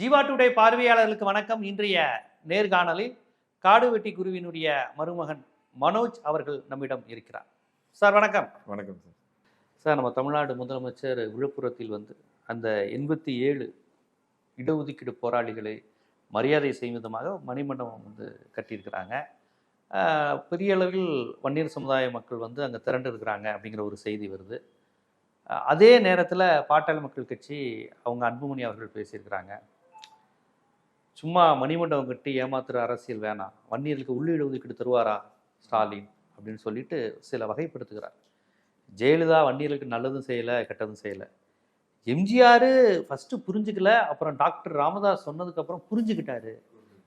Jeeva today பார்வையாளர்களுக்கு வணக்கம். இன்றைய நேர்காணலில் காடுவெட்டி குருவினுடைய மருமகன் மனோஜ் அவர்கள் நம்மிடம் இருக்கிறார். சார் வணக்கம். வணக்கம் சார். சார் நம்ம தமிழ்நாடு முதலமைச்சர் விழுப்புரத்தில் வந்து அந்த எண்பத்தி ஏழு இடஒதுக்கீடு போராளிகளை மரியாதை செய்யும் விதமாக மணிமண்டபம் வந்து கட்டியிருக்கிறாங்க. பெரிய அளவில் வன்னியர் சமுதாய மக்கள் வந்து அங்கே திரண்டு இருக்கிறாங்க அப்படிங்கிற ஒரு செய்தி வருது. அதே நேரத்தில் பாட்டாளி மக்கள் கட்சி அவங்க அன்புமணி அவர்கள் பேசியிருக்கிறாங்க. சும்மா மணிமண்டபம் கட்டி ஏமாத்துற அரசியல் வேணாம். வன்னியர்களுக்கு உள்ளீடு ஒதுக்கீடு தருவாரா ஸ்டாலின்? அப்படின்னு சொல்லிட்டு சில வகைப்படுத்துகிறார். ஜெயலலிதா வன்னியர்களுக்கு நல்லதும் செய்யலை கெட்டதும் செய்யலை. எம்ஜிஆர் ஃபஸ்ட்டு புரிஞ்சுக்கல அப்புறம் டாக்டர் ராமதாஸ் சொன்னதுக்கப்புறம் புரிஞ்சுக்கிட்டாரு.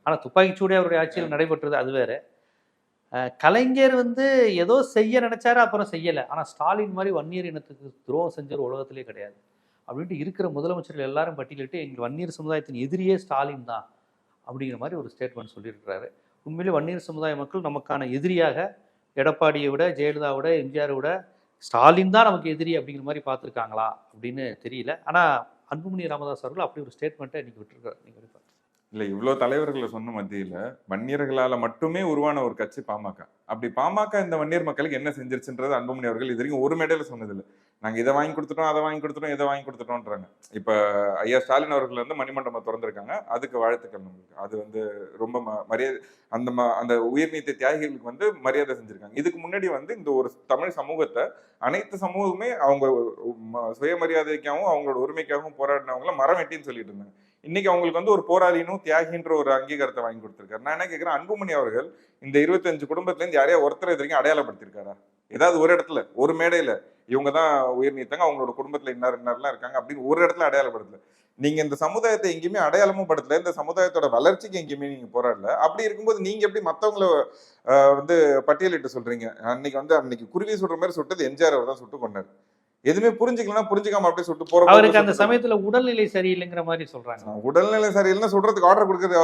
ஆனால் துப்பாக்கிச்சூடே அவருடைய ஆட்சியில் நடைபெற்றது அது வேறு. கலைஞர் வந்து ஏதோ செய்ய நினைச்சாரு அப்புறம் செய்யலை. ஆனால் ஸ்டாலின் மாதிரி வன்னியர் இனத்துக்கு துரோகம் செஞ்சவர் உலகத்திலே கிடையாது. அப்படின்ட்டு இருக்கிற முதலமைச்சர்கள் எல்லாரும் பட்டியலிட்டு எங்கள் வன்னியர் சமுதாயத்தின் எதிரியே ஸ்டாலின் தான். அப்படிங்கிற மாதிரி ஒரு ஸ்டேட்மெண்ட் சொல்லியிருக்கிறாரு. உண்மையிலே வன்னியர் சமுதாய மக்கள் நமக்கான எதிரியாக எடப்பாடியை விட ஜெயலலிதாவை விட எம்ஜிஆரை விட ஸ்டாலின் தான் நமக்கு எதிரி அப்படிங்கிற மாதிரி பார்த்துருக்காங்களா அப்படின்னு தெரியல. ஆனால் அன்புமணி ராமதாஸ் அவர்கள் அப்படி ஒரு ஸ்டேட்மெண்ட்டை இன்னைக்கு விட்டுருக்காரு. நீங்கள் இல்லை இவ்வளோ தலைவர்களை சொன்ன மத்தியில் வன்னியர்களால் மட்டுமே உருவான ஒரு கட்சி பாமக. அப்படி பாமக இந்த வன்னியர் மக்களுக்கு என்ன செஞ்சிருச்சுன்றது அன்புமணி அவர்கள் இது வரைக்கும் ஒரு மேடையில் சொன்னதில்லை. நாங்கள் இதை வாங்கி கொடுத்துட்டோம் அதை வாங்கி கொடுத்துட்டோம் இதை வாங்கி கொடுத்துட்டோன்றாங்க இப்போ ஐயா ஸ்டாலின் அவர்கள் வந்து மணிமண்டபம் திறந்திருக்காங்க. அதுக்கு வாழ்த்துக்கள் நம்மளுக்கு. அது வந்து ரொம்ப ம- மரியாதை அந்த ம- அந்த உயிர்நீத்த தியாகிகளுக்கு வந்து மரியாதை செஞ்சுருக்காங்க. இதுக்கு முன்னாடி வந்து இந்த ஒரு தமிழ் சமூகத்தை அனைத்து சமூகமே அவங்க சுயமரியாதைக்காகவும் அவங்களோட உரிமைக்காகவும் போராடினவங்கள மரம் வெட்டின்னு சொல்லிட்டு இருந்தாங்க. இன்னைக்கு அவங்களுக்கு வந்து ஒரு போராளினும் தியாகின்ற ஒரு அங்கீகாரத்தை வாங்கி கொடுத்துருக்காரு. நான் என்ன கேட்குறேன் அன்புமணி அவர்கள் இந்த இருபத்தஞ்சு குடும்பத்துலேருந்து யாரையா ஒருத்தர் இது வரைக்கும் அடையாளப்படுத்திருக்காரா ஏதாவது ஒரு இடத்துல ஒரு மேடையில இவங்க தான் உயிர் நீத்தாங்க அவங்களோட குடும்பத்துல இன்னார் இன்னார்லாம் இருக்காங்க அப்படின்னு ஒரு இடத்துல அடையாளப்படுத்தல. நீங்க இந்த சமுதாயத்தை எங்கேயுமே அடையாளமும் படுத்தல இந்த சமுதாயத்தோட வளர்ச்சிக்கு எங்கேயுமே நீங்க போராடல. அப்படி இருக்கும்போது நீங்க எப்படி மத்தவங்கள வந்து பட்டியலிட்டு சொல்றீங்க? அன்னைக்கு வந்து அன்னைக்கு குருவி சுடுற மாதிரி சுட்டது எம்ஜிஆர் அவர் தான் சுட்டு கொண்டாரு. எதுவுமே புரிஞ்சுக்கலாம் புரிஞ்சுக்காம அப்படியே சுட்டு போற அவருக்கு அந்த சமயத்தில் உடல்நிலை சரியில்லைங்கிற மாதிரி சொல்கிறாங்க உடல்நிலை சரியில்லைன்னா சுடுறதுக்கு ஆர்டர் கொடுக்குறது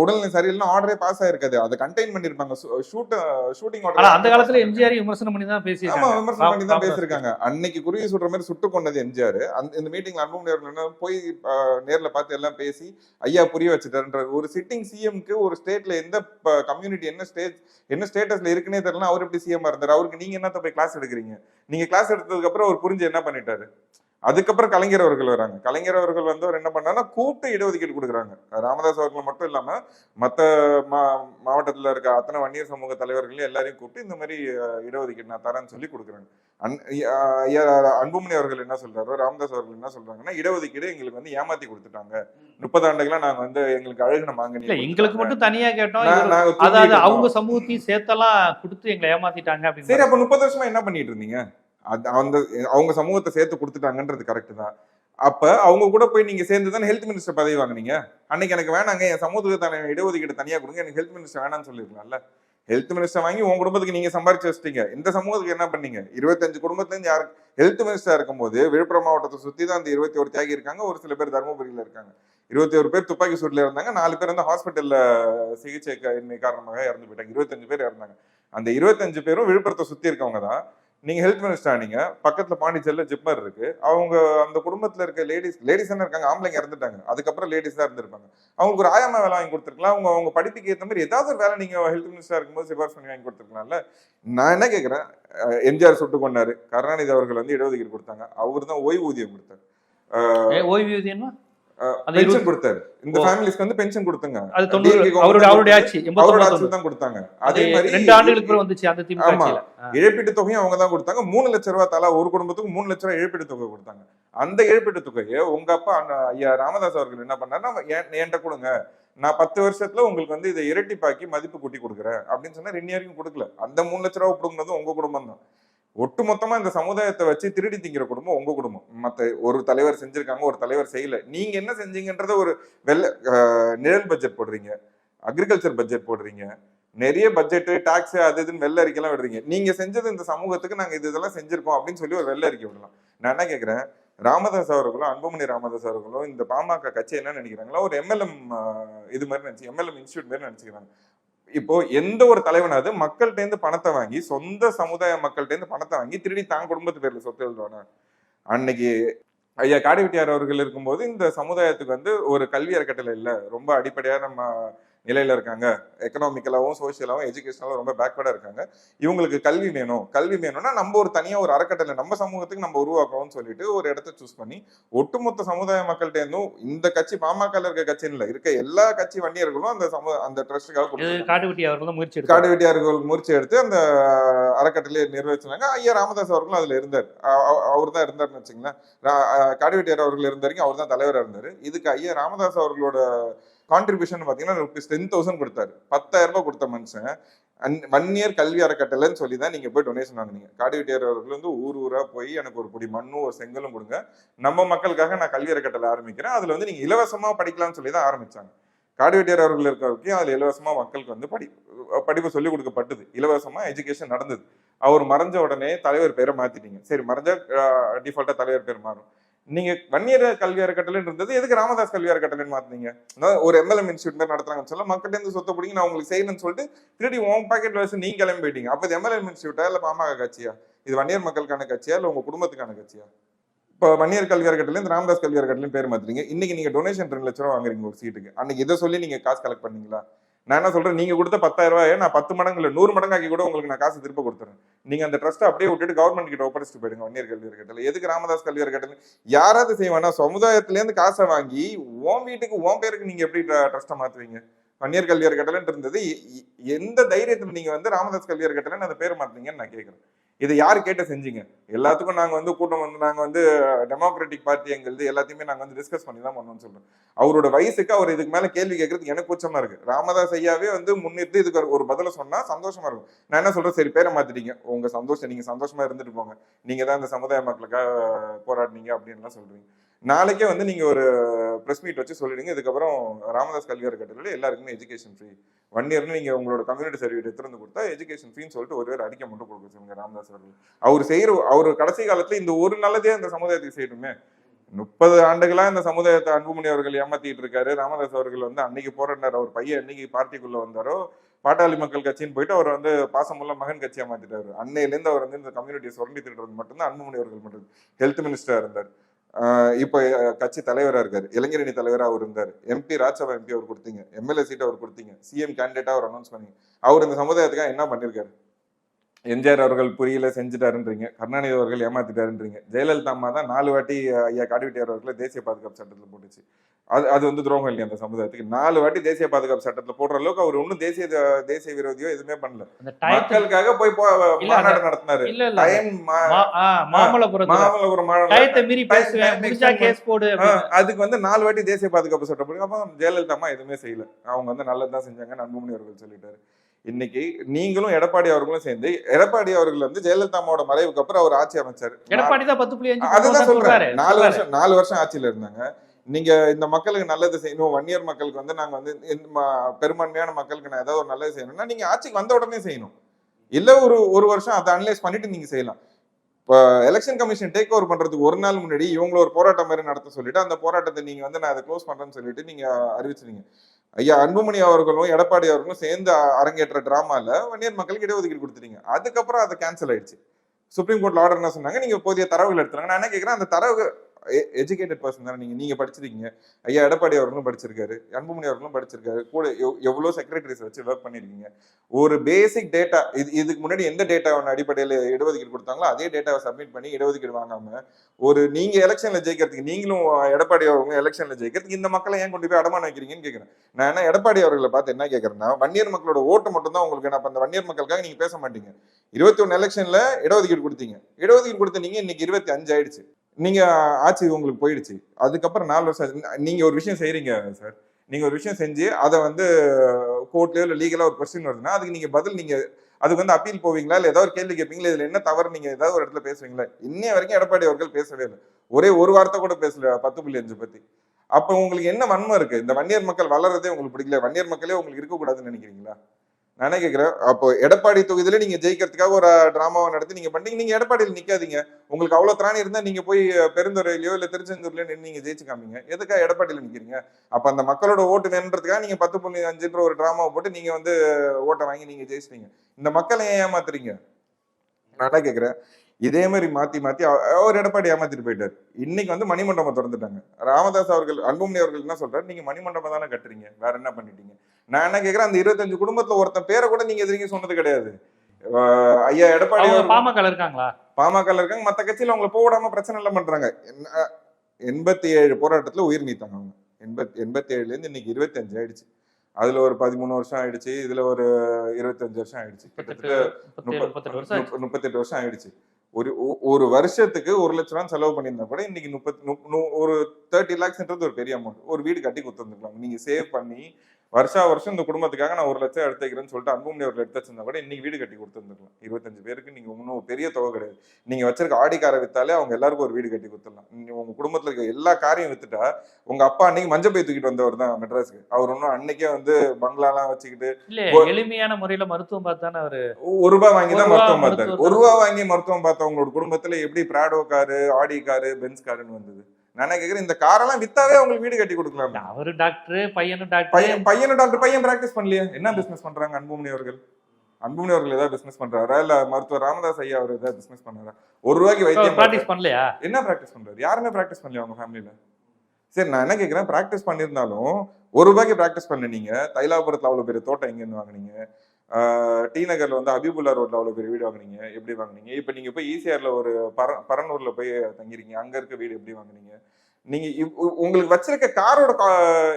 உடல்நிலை சரியில்லைன்னா ஆர்டரே பாஸ் ஆயிருக்காது. அதை கண்டெயின் பண்ணிருப்பாங்க ஷூட் ஷூட்டிங் அந்த காலத்துல எம்ஜிஆர் விமர்சனம் பண்ணி தான் ஆமா பேசியிருக்காங்க விமர்சனம் பண்ணி தான் பேசிருக்காங்க அன்னைக்கு குருவி சுடுற மாதிரி சுட்டு கொண்டது எம்ஜிஆர். அந்த இந்த மீட்டிங்ல அவர்கள் என்ன போய் நேர்ல பார்த்து எல்லாம் பேசி ஐயா புரிய வச்சுட்டாருன்ற ஒரு சிட்டிங் சிஎம்க்கு ஒரு ஸ்டேட்ல எந்த கம்யூனிட்டி என்ன ஸ்டேட் என்ன ஸ்டேட்டஸ்ல இருக்குன்னே தெரியல அவர் எப்படி சிஎம் இருந்தாரு? அவருக்கு நீங்க என்னத்த போய் கிளாஸ் எடுக்கிறீங்க? நீங்க கிளாஸ் எடுத்ததுக்கு அப்புறம் அவர் புரிஞ்சு என்ன பண்ணிட்டாரு? அதுக்கப்புறம் கலைஞர் அவர்கள் வராங்க. கலைஞர் அவர்கள் வந்து அவர் என்ன பண்ணாருன்னா கூட்டு இடஒதுக்கீடு கொடுக்குறாங்க. ராமதாஸ் அவர்கள் மட்டும் இல்லாம மத்த மா மாவட்டத்துல இருக்க அத்தனை வன்னியர் சமூக தலைவர்களையும் எல்லாரையும் கூப்பிட்டு இந்த மாதிரி இடஒதுக்கீடு நான் தரேன்னு சொல்லி கொடுக்குறாங்க. அன் அன்புமணி அவர்கள் என்ன சொல்றாரு ராமதாஸ் அவர்கள் என்ன சொல்றாங்கன்னா இடஒதுக்கீடு எங்களுக்கு வந்து ஏமாத்தி கொடுத்துட்டாங்க. முப்பது ஆண்டுகளா நாங்க வந்து எங்களுக்கு அழகுன இல்ல எங்களுக்கு மட்டும் தனியா கேட்டோம். அதாவது அவங்க. சமூகத்தையும் சேர்த்தெல்லாம் கொடுத்து எங்களை ஏமாத்திட்டாங்க சரி அப்ப முப்பது வருஷமா என்ன பண்ணிட்டு இருந்தீங்க? அது அந்த அவங்க சமூகத்தை சேர்த்து கொடுத்துட்டாங்கன்றது கரெக்ட் தான். அப்ப அவங்க கூட போய் நீங்க சேர்ந்து தானே ஹெல்த் மினிஸ்டர் பதவி வாங்கினீங்க? அன்னைக்கு எனக்கு வேணாங்க என் சமூகத்துக்கு இடஒதுக்கீடு தனியா கொடுங்க எனக்கு ஹெல்த் மினிஸ்டர் வேணாம்னு சொல்லிருக்கலாம்ல ஹெல்த் மினிஸ்டர் வாங்கி உங்க குடும்பத்துக்கு நீங்க சம்பாரிச்சு வச்சிட்டீங்க. இந்த சமூகத்துக்கு என்ன பண்ணீங்க? இருபத்தஞ்சு குடும்பத்துலேருந்து யாரு ஹெல்த் மினிஸ்டர் இருக்கும்போது விழுப்புரம் மாவட்டத்தை சுத்தி தான் அந்த இருபத்தி ஒரு தியாகி இருக்காங்க ஒரு சில பேர் தருமபுரியில இருக்காங்க. இருபத்தி ஒரு பேர் துப்பாக்கி சூட்ல இருந்தாங்க நாலு பேர் வந்து ஹாஸ்பிட்டல்ல சிகிச்சை காரணமாக இறந்து போயிட்டாங்க. இருபத்தஞ்சு பேர் இறந்தாங்க. அந்த இருபத்தஞ்சு பேரும் விழுப்புரத்தை சுத்தி இருக்கவங்க தான். நீங்க ஹெல்த் மினிஸ்டர் ஆனீங்க பக்கத்துல பாண்டிச்சேரில் ஜிப்மர் இருக்கு. அவங்க அந்த குடும்பத்துல இருக்க லேடிஸ் லேடிஸ் என்ன இருக்காங்க ஆம்பளைங்க இறந்துட்டாங்க. அதுக்கப்புறம் லேடிஸ் தான் இருந்திருப்பாங்க. அவங்களுக்கு ஒரு ஆயாமா வேலை வாங்கி கொடுத்துருக்கலாம். அவங்க அவங்க படிப்புக்கு ஏற்ற மாதிரி ஏதாவது ஒரு வேலை நீங்க ஹெல்த் மினிஸ்டர் இருக்கும்போது சிபாரிசு பண்ணி வாங்கி கொடுத்துருக்கலாம்ல. நான் என்ன கேட்குறேன் எம்ஜிஆர் சுட்டு கொண்டாரு. கருணாநிதி அவர்கள் வந்து இடஒதுக்கீடு கொடுத்தாங்க. அவர் தான் ஓய்வூதியம் கொடுத்தாரு. ஓய்வூதியம்னா? பென்ஷன் கொடுத்தாரு. இந்த. ஃபேமிலிஸ்க்கு வந்து பென்ஷன் கொடுத்தாங்க. அது DMK அவருடைய அவருடைய ஆட்சி அவரோட ஆட்சியில் தான் கொடுத்தாங்க. அதே மாதிரி ரெண்டு ஆண்டுகளுக்கு பிறகு வந்துச்சு அந்த திமுக ஆமா. இழப்பீட்டு தொகையும் அவங்க தான் கொடுத்தாங்க. மூணு லட்ச ரூபாய் தலா ஒரு குடும்பத்துக்கு மூணு லட்ச ரூபாய் இழப்பீட்டு தொகை கொடுத்தாங்க. அந்த இழப்பீட்டு தொகையை உங்க அப்பா ஐயா ராமதாஸ் அவர்கள் என்ன பண்ணாருன்னா என்- என்கிட்ட கொடுங்க. நான் பத்து வருஷத்துல உங்களுக்கு வந்து இதை இரட்டிப்பாக்கி மதிப்பு கூட்டி கொடுக்குறேன். அப்படின்னு சொன்னா ரெண்டு வரைக்கும் கொடுக்கல. அந்த மூணு லட்ச ரூபாய் பிடுங்கினதும் உங்க குடும்பம் தான் ஒட்டு மொத்தமா இந்த சமுதாயத்தை வச்சு திருடி திங்கிற குடும்பம் உங்க குடும்பம். மத்த ஒரு தலைவர் செஞ்சிருக்காங்க ஒரு தலைவர் செய்யல. நீங்க என்ன செஞ்சீங்கன்றத ஒரு வெள்ள நிழல் பட்ஜெட் போடுறீங்க. அக்ரிகல்ச்சர் பட்ஜெட் போடுறீங்க. நிறைய பட்ஜெட் டாக்ஸ் அது இதுன்னு வெள்ள அறிக்கைலாம் விடுறீங்க. நீங்க செஞ்சது இந்த சமூகத்துக்கு நாங்க இது இதெல்லாம் செஞ்சிருக்கோம் அப்படின்னு சொல்லி ஒரு வெள்ள அறிக்கை விடலாம். நான் என்ன கேக்குறேன்? ராமதாஸ் அவர்களும் அன்புமணி ராமதாஸ் அவர்களும் இந்த பாமக கட்சி என்ன நினைக்கிறாங்களோ? ஒரு எம்எல்எம் இது மாதிரி நினைச்சு எம்எல்எம் இன்ஸ்டியூட் மாதிரி நினைச்சுக்கிறாங்க. இப்போ எந்த ஒரு தலைவனாவது மக்கள்கிட்ட இருந்து பணத்தை வாங்கி சொந்த சமுதாய மக்கள்கிட்ட இருந்து பணத்தை வாங்கி திருடி தான் குடும்பத்து பேர்ல சொத்து எழுதுவானா? அன்னைக்கு ஐயா காடிவெட்டியார் அவர்கள் இருக்கும்போது இந்த சமுதாயத்துக்கு வந்து ஒரு கல்வி அறக்கட்டளை இல்ல. ரொம்ப அடிப்படையா நம்ம நிலையில இருக்காங்க. எக்கனாமிக்கலாவும் சோசியலாவும் எஜுகேஷனலாவும் ரொம்ப பேக்வர்டா இருக்காங்க. இவங்களுக்கு கல்வி வேணும். கல்வி வேணும்னா நம்ம ஒரு தனியா ஒரு அறக்கட்டளை நம்ம சமூகத்துக்கு நம்ம உருவாக்குறோம்னு சொல்லிட்டு ஒரு இடத்த சூஸ் பண்ணி ஒட்டுமொத்த சமுதாய மக்கள்கிட்ட இருந்தும் இந்த கட்சி பாமக இருக்க கட்சின்னு இல்ல இருக்க எல்லா கட்சி வண்டியர்களும் அந்த சமூக அந்த கொடுத்தாங்க காட்டுவெட்டி அவர்கள் தான் முயற்சி எடுத்து அந்த அறக்கட்டளையை நிர்வகிச்சாங்க ஐயா ராமதாஸ் அவர்களும் அதுல இருந்தார். அவர் தான் இருந்தார்னு வச்சுங்களேன் ரா- அஹ் காடு வெட்டியார் அவர்கள் இருந்த வரைக்கும் அவர் தான் தலைவரா இருந்தாரு. இதுக்கு ஐயா ராமதாஸ் அவர்களோட கான்ட்ரிபியூஷன் பார்த்தீங்கன்னா ருபீஸ் டென் தௌசண்ட் கொடுத்தாரு. பத்தாயிரம் ரூபாய் கொடுத்த மனுஷன் ஒன் இயர் கல்வி அறக்கட்டளைன்னு சொல்லி தான் நீங்கள் போய் டொனேஷன் வாங்கினீங்க. காடு அவர்கள் வந்து ஊர் ஊராக போய் எனக்கு ஒரு பொடி மண்ணும் ஒரு செங்கலும் கொடுங்க. நம்ம மக்களுக்காக நான் கல்வி அறக்கட்டளை ஆரம்பிக்கிறேன். அதில் வந்து நீங்கள் இலவசமாக படிக்கலாம்னு சொல்லி தான் ஆரம்பித்தாங்க காடுவெட்டியார் அவர்கள் இருக்க வரைக்கும் அதில் இலவசமாக மக்களுக்கு வந்து படி படிப்பு சொல்லி கொடுக்கப்பட்டது. இலவசமாக எஜுகேஷன் நடந்தது. அவர் மறைஞ்ச உடனே தலைவர் பேரை மாற்றிட்டீங்க சரி மறைஞ்சா டிஃபால்ட்டாக தலைவர் பேர் மாறும். நீங்க வன்னியர் கல்வி அறக்கட்டளைன்னு இருந்தது எதுக்கு ராமதாஸ் கல்வி அறக்கட்டளைன்னு மாத்தினீங்க? அதாவது ஒரு எம்எல்எம் இன்ஸ்டியூட் மாதிரி நடத்துறாங்கன்னு சொல்ல மக்கள்கிட்ட இருந்து சொத்தை பிடிங்க நான் உங்களுக்கு செய்யணும்னு சொல்லிட்டு திருடி உன் பாக்கெட் வச்சு நீங்க கிளம்பி போயிட்டீங்க. அப்ப இது எம்எல்எம் இன்ஸ்டியூட்டா இல்ல பாமக கட்சியா? இது வன்னியர் மக்களுக்கான கட்சியா இல்ல உங்க குடும்பத்துக்கான கட்சியா? இப்போ வன்னியர் கல்வி அறக்கட்டளை இந்த ராமதாஸ் கல்வி அறக்கட்டளையும் பேர் மாத்துறீங்க. இன்னைக்கு நீங்க டொனேஷன் ரெண்டு லட்ச ரூபா வாங்குறீங்க ஒரு சீட்டுக்கு அன்னைக்கு இதை சொல்லி நீங்க காசு கலெக்ட் பண்ணீங்களா? நான் என்ன சொல்றேன்? நீங்க கொடுத்த பத்தாயிரம் ரூபாயை நான் பத்து மடங்கு இல்லை நூறு மடங்காக்கி கூட உங்களுக்கு நான் காசு திருப்ப கொடுத்துறேன். நீங்க அந்த ட்ரஸ்ட்டை அப்படியே விட்டுட்டு கவர்மெண்ட் கிட்ட ஒப்படைச்சிட்டு போயிடுங்க வன்னியர் கல்வி அறக்கட்டளை எதுக்கு ராமதாஸ் கல்வி அறக்கட்டளை யாராவது செய்வானா? சமுதாயத்திலேருந்து காசை வாங்கி உன் வீட்டுக்கு உன் பேருக்கு நீங்க எப்படி ட்ரஸ்ட்டை மாத்துவீங்க? வன்னியர் கல்வி அறக்கட்டளைன்னு இருந்தது எந்த தைரியத்தில் நீங்க வந்து ராமதாஸ் கல்வி அறக்கட்டளைன்னு அந்த பேர் மாத்தீங்கன்னு நான் கேட்கறேன். இதை யார் கேட்ட செஞ்சீங்க? எல்லாத்துக்கும் நாங்கள் வந்து கூட்டம் வந்து நாங்கள் வந்து டெமோக்ராட்டிக் பார்ட்டி எங்கிறது எல்லாத்தையுமே நாங்கள் வந்து டிஸ்கஸ் பண்ணி தான் பண்ணோம்னு சொல்கிறோம் அவரோட வயசுக்கு அவர் இதுக்கு மேலே கேள்வி கேட்கறதுக்கு எனக்கு கூச்சமாக இருக்கு. ராமதாஸ் ஐயாவே வந்து முன்னிட்டு இதுக்கு ஒரு- பதிலை சொன்னால் சந்தோஷமாக இருக்கும். நான் என்ன சொல்கிறேன் சரி பேரை மாற்றிட்டீங்க உங்கள் சந்தோஷம் நீங்கள் சந்தோஷமாக இருந்துட்டு போங்க. நீங்கள் தான் இந்த சமுதாய மக்களுக்காக போராடினீங்க அப்படின்லாம் சொல்கிறீங்க நாளைக்கே வந்து நீங்கள் ஒரு ப்ரெஸ் மீட் வச்சு சொல்லிடுங்க. இதுக்கப்புறம் ராமதாஸ் கல்வி கட்டத்தில் எல்லாருக்குமே எஜுகேஷன் ஃப்ரீ ஒன் இயர்னு நீங்கள் உங்களோட கம்யூனிட்டி சர்டிஃபிகேட் எடுத்துருந்து கொடுத்தா எஜுகேஷன் ஃப்ரீன்னு சொல்லிட்டு ஒரு பேர் அடிக்க மட்டும் கொடுக்க சொல்லுங்க ராமதாஸ் அவர்கள் அவர் செய்யற அவர் கடைசி காலத்துல இந்த ஒரு நல்லதே அந்த சமுதாயத்துக்கு செய்யணுமே. முப்பது ஆண்டுகளா இந்த சமுதாயத்தை அன்புமணி அவர்கள் ஏமாத்திட்டு இருக்காரு. ராமதாஸ் அவர்கள் வந்து அன்னைக்கு போராடினார். அவர் பையன் என்னைக்கு பார்ட்டிக்குள்ள வந்தாரோ பாட்டாளி மக்கள் கட்சின்னு போயிட்டு அவர் வந்து பாசமுள்ள மகன் கட்சியா மாத்திட்டாரு அன்னையிலேருந்து அவர் வந்து இந்த கம்யூனிட்டியை சுரண்டி திருடுறது மட்டும்தான் அன்புமணி அவர்கள் மட்டும் ஹெல்த் மினிஸ்டரா இருந்தார். ஆஹ் இப்போ கட்சி தலைவரா இருக்காரு. இளைஞரணி தலைவரா அவர் இருந்தார். எம்பி ராஜ்சபா எம்பி அவர் கொடுத்தீங்க. எம்எல்ஏ சீட் அவர் கொடுத்தீங்க. சிஎம் கேண்டிடேட்டாக அவர் அனௌன்ஸ் பண்ணீங்க. அவர் இந்த சமுதாயத்துக்காக என்ன பண்ணிருக்காரு? எம்ஜிஆர் அவர்கள் புரியல செஞ்சுட்டாருன்றீங்க கருணாநிதி அவர்கள் ஏமாத்திட்டாருன்றீங்க ஜெயலலிதா அம்மா தான் நாலு வாட்டி ஐயா காடுவெட்டியார் அவர்களை தேசிய பாதுகாப்பு சட்டத்துல போட்டுச்சு. அது அது வந்து துரோகம் இல்லையா அந்த சமுதாயத்துக்கு? நாலு வாட்டி தேசிய பாதுகாப்பு சட்டத்துல போடுற அளவுக்கு அவர் ஒன்றும் தேசிய தேசிய விரோதியோ எதுவுமே பண்ணல. மக்களுக்காக போய் மாநாடு நடத்தினாரு. மாமல்லபுரம். அதுக்கு வந்து நாலு வாட்டி தேசிய பாதுகாப்பு சட்டம் அப்ப ஜெயலலிதா அம்மா எதுவுமே செய்யல. அவங்க வந்து நல்லதுதான் செஞ்சாங்க அன்புமணி அவர்கள் சொல்லிட்டாரு. இன்னைக்கு நீங்களும் எடப்பாடி அவர்களும் சேர்ந்து எடப்பாடி அவர்கள் வந்து ஜெயலலிதா அம்மாவோட மறைவுக்கு அப்புறம் அவர் ஆட்சி அமைச்சாரு. எடப்பாடி தான் பத்து புள்ளி அதுதான் சொல்றாரு. நாலு. வருஷம் நாலு வருஷம் ஆட்சியில இருந்தாங்க. நீங்க இந்த மக்களுக்கு நல்லது செய்யணும் வன்னியர் மக்களுக்கு வந்து நாங்க வந்து பெரும்பான்மையான மக்களுக்கு நான் ஏதாவது ஒரு நல்லது செய்யணும்னா நீங்க ஆட்சிக்கு வந்த உடனே செய்யணும். இல்ல ஒரு ஒரு வருஷம் அதை அனலைஸ் பண்ணிட்டு நீங்க செய்யலாம். இப்போ எலெக்ஷன் கமிஷன் டேக் ஓவர் பண்றதுக்கு ஒரு நாள் முன்னாடி இவங்கள ஒரு போராட்டம் மாதிரி நடத்த சொல்லிட்டு அந்த போராட்டத்தை நீங்க வந்து நான் அதை க்ளோஸ் பண்றேன்னு சொல்லிட்டு நீங்க அறிவிச்சிருங்க. ஐயா அன்புமணி அவர்களும் எடப்பாடி அவர்களும் சேர்ந்து அரங்கேற்ற டிராமால வன்னியர் மக்களுக்கு இடஒதுக்கீடு கொடுத்துட்டீங்க. அதுக்கப்புறம் அதை கேன்சல் ஆயிடுச்சு. சுப்ரீம் கோர்ட்ல ஆர்டர் என்ன சொன்னாங்க? நீங்க போதிய தரவுகள் எடுத்துறாங்க நான் என்ன கேட்கறேன் அந்த தரவு எஜுகேட்டட் பர்சன் தானே நீங்க. நீங்க படிச்சிருக்கீங்க. ஐயா எடப்பாடி அவர்களும் படிச்சிருக்காரு. அன்புமணி அவர்களும் படிச்சிருக்காரு. கூட எவ்வளோ எவ்வளவு செக்ரட்டரிஸ் வச்சு ஒர்க் பண்ணிருக்கீங்க. ஒரு பேசிக் டேட்டா இது இதுக்கு முன்னாடி எந்த டேட்டாவின் அடிப்படையில் இடஒதுக்கீடு கொடுத்தாங்களோ அதே டேட்டாவை சப்மிட் பண்ணி இடஒதுக்கீடு வாங்காம ஒரு நீங்க எலெக்ஷன்ல ஜெயிக்கிறதுக்கு நீங்களும் எடப்பாடி அவங்க எலெக்ஷன்ல ஜெயிக்கிறதுக்கு இந்த மக்களை ஏன் கொண்டு போய் அடமானம் வைக்கிறீங்கன்னு கேட்கிறேன் நான் என்ன எடப்பாடி அவர்களை பார்த்து என்ன கேட்கறேன்னா வன்னியர் மக்களோட ஓட்டு மட்டும் தான் உங்களுக்கு நான் அந்த வன்னியர் மக்களுக்காக நீங்க பேச மாட்டீங்க. இருபத்தி ஒன்னு எலெக்ஷன்ல இடஒதுக்கீடு கொடுத்தீங்க. இடஒதுக்கீடு கொடுத்த நீங்க இன்னைக்கு இருபத்தி அஞ்சு ஆயிடுச்சு. நீங்க ஆட்சி உங்களுக்கு போயிடுச்சு. அதுக்கப்புறம் நாலு வருஷம் ஆச்சு. நீங்க ஒரு விஷயம் செய்றீங்க சார் நீங்க ஒரு விஷயம் செஞ்சு அதை வந்து கோர்ட்லயோ இல்ல லீகலா ஒரு கொஸ்டின் வருதுன்னா அதுக்கு நீங்க பதில் நீங்க அதுக்கு வந்து அப்பீல் போவீங்களா? இல்ல ஏதாவது ஒரு கேள்வி கேட்பீங்களா இதுல என்ன தவறு நீங்க ஏதாவது ஒரு இடத்துல பேசுவீங்களா இன்னைய வரைக்கும் எடப்பாடி அவர்கள் பேசவே இல்லை. ஒரே ஒரு வார்த்தை கூட பேசல பத்து புள்ளி அஞ்சு பத்தி. அப்ப உங்களுக்கு என்ன வன்மம் இருக்கு? இந்த வன்னியர் மக்கள் வளர்றதே உங்களுக்கு பிடிக்கல. வன்னியர் மக்களே உங்களுக்கு இருக்கக்கூடாதுன்னு நினைக்கிறீங்களா? நானே கேட்கிறேன் அப்போ எடப்பாடி தொகுதியில நீங்க ஜெயிக்கிறதுக்காக ஒரு டிராமாவை நடத்தி நீங்க பண்ணீங்க. நீங்க எடப்பாடியில் நிக்காதீங்க. உங்களுக்கு அவ்வளவு திராணி இருந்தா நீங்க போய் பெருந்துறையிலயோ இல்ல திருச்செந்தூர்லயோ நின்று நீங்க ஜெயிச்சு காமிங்க. எதுக்காக எடப்பாடியில நிக்கிறீங்க? அப்ப அந்த மக்களோட ஓட்டு வேணுன்றதுக்காக நீங்க பத்து புள்ளி அஞ்சுன்ற ஒரு டிராமாவை போட்டு நீங்க வந்து ஓட்டை வாங்கி நீங்க ஜெயிச்சிட்டீங்க. இந்த மக்களை ஏன் ஏமாத்துறீங்க? நான் கேட்கிறேன் இதே மாதிரி மாத்தி மாத்தி அவ- அவர் எடப்பாடி ஏமாத்திட்டு போயிட்டாரு. இன்னைக்கு வந்து மணிமண்டபம் திறந்துட்டாங்க. ராமதாஸ் அவர்கள் அன்புமணி அவர்கள் என்ன சொல்றாரு? நீங்க மணிமண்டபம் தானே கட்டுறீங்க. வேற என்ன பண்ணிட்டீங்க? நான் என்ன கேக்குறேன்? அந்த இருபத்தஞ்சு குடும்பத்துல ஒருத்தன் பேரை கூட நீங்க எதிரிங்க சொன்னது கிடையாது. ஐயா எடப்பாடி அவங்க பாமக இருக்காங்களா? பாமக இருக்காங்க. மத்த கட்சியில அவங்கள போக விடாம பிரச்சனை எல்லாம் பண்றாங்க. எண்பத்தி ஏழு போராட்டத்துல உயிர் நீத்தாங்க அவங்க. எண்பத்தி எண்பத்தி ஏழுல இருந்து இன்னைக்கு இருபத்தஞ்சு ஆயிடுச்சு. அதுல ஒரு பதிமூணு வருஷம் ஆயிடுச்சு. இதுல ஒரு இருபத்தஞ்சு வருஷம் ஆயிடுச்சு. கிட்டத்தட்ட முப்பத்தெட்டு வருஷம் ஆயிடுச்சு. ஒரு ஒ- ஒரு வருஷத்துக்கு ஒரு லட்ச ரூபா செலவு பண்ணியிருந்தா கூட இன்னைக்கு முப்பத்தி நு- ஒரு தேர்ட்டி லேக்ஸ்ன்றது ஒரு பெரிய அமௌண்ட் ஒரு வீடு கட்டி கொடுத்துருந்துருக்கலாம். நீங்க சேவ் பண்ணி வருஷா வருஷம் இந்த குடும்பத்துக்காக நான் ஒரு லட்சம் எடுத்து வைக்கிறேன்னு சொல்லிட்டு அன்புமணி ஒரு எடுத்து வச்சிருந்தா கூட இன்னைக்கு வீடு கட்டி கொடுத்துருந்துருக்கலாம் இருபத்தஞ்சு பேருக்கு நீங்க ஒன்றும் பெரிய தொகை கிடையாது. நீங்க வச்சிருக்க ஆடி காரை வித்தாலே அவங்க எல்லாருக்கும் ஒரு வீடு கட்டி கொடுத்துடலாம். நீங்க உங்க குடும்பத்துல இருக்க எல்லா காரையும் வித்துட்டா உங்க அப்பா அன்னைக்கு மஞ்சள் பை தூக்கிட்டு வந்தவர் தான் மெட்ராஸ்க்கு. அவர் ஒன்றும் அன்னைக்கே வந்து பங்களாலாம் வச்சுக்கிட்டு எளிமையான முறையில மருத்துவம் பார்த்தானே அவரு ஒரு ரூபாய் வாங்கி தான் மருத்துவம் பார்த்தாரு. ஒரு ரூபா வாங்கி மருத்துவம் பார்த்தவங்களோட குடும்பத்துல எப்படி Prado car Audi car Benz காருன்னு வந்தது? நான் கேக்குறேன் இந்த காரெல்லாம் வித்தாவே அவங்களுக்கு வீடு கட்டி கொடுக்கலாம். அவரு டாக்டர் பையனும் டாக்டர் பையன் பையனும் டாக்டர் பையன் பிராக்டிஸ் பண்ணலையா. என்ன பிசினஸ் பண்றாங்க அன்புமணி அவர்கள்? அன்புமணி அவர்கள் ஏதாவது பிசினஸ் பண்றாரா? இல்ல மருத்துவர் ராமதாஸ் ஐயா அவர் ஏதாவது பிசினஸ் பண்றாரா? ஒரு ரூபாய்க்கு வைத்தியம் பிராக்டிஸ் பண்ணலையா? என்ன பிராக்டிஸ் பண்றாரு? யாருமே பிராக்டிஸ் பண்ணலையா அவங்க ஃபேமிலில சரி நான் என்ன கேக்குறேன் பிராக்டிஸ் பண்ணியிருந்தாலும் ஒரு ரூபாய்க்கு பிராக்டிஸ் பண்ண நீங்க. தைலாபுரத்துல அவ்வளவு பெரிய தோட்டம் எங்க இருந்து வாங்குனீங்க. டி நகர்ல வந்து அபிபுல்லா ரோட்ல அவ்வளவு பெரிய வீடு வாங்குனீங்க? எப்படி வாங்குனீங்க? இப்ப நீங்க போய் ஈசிஆர்ல ஒரு பர பரனூர்ல போய் தங்கிருக்கீங்க. அங்க இருக்க வீடு எப்படி வாங்குனீங்க? நீங்க உங்களுக்கு வச்சிருக்க காரோட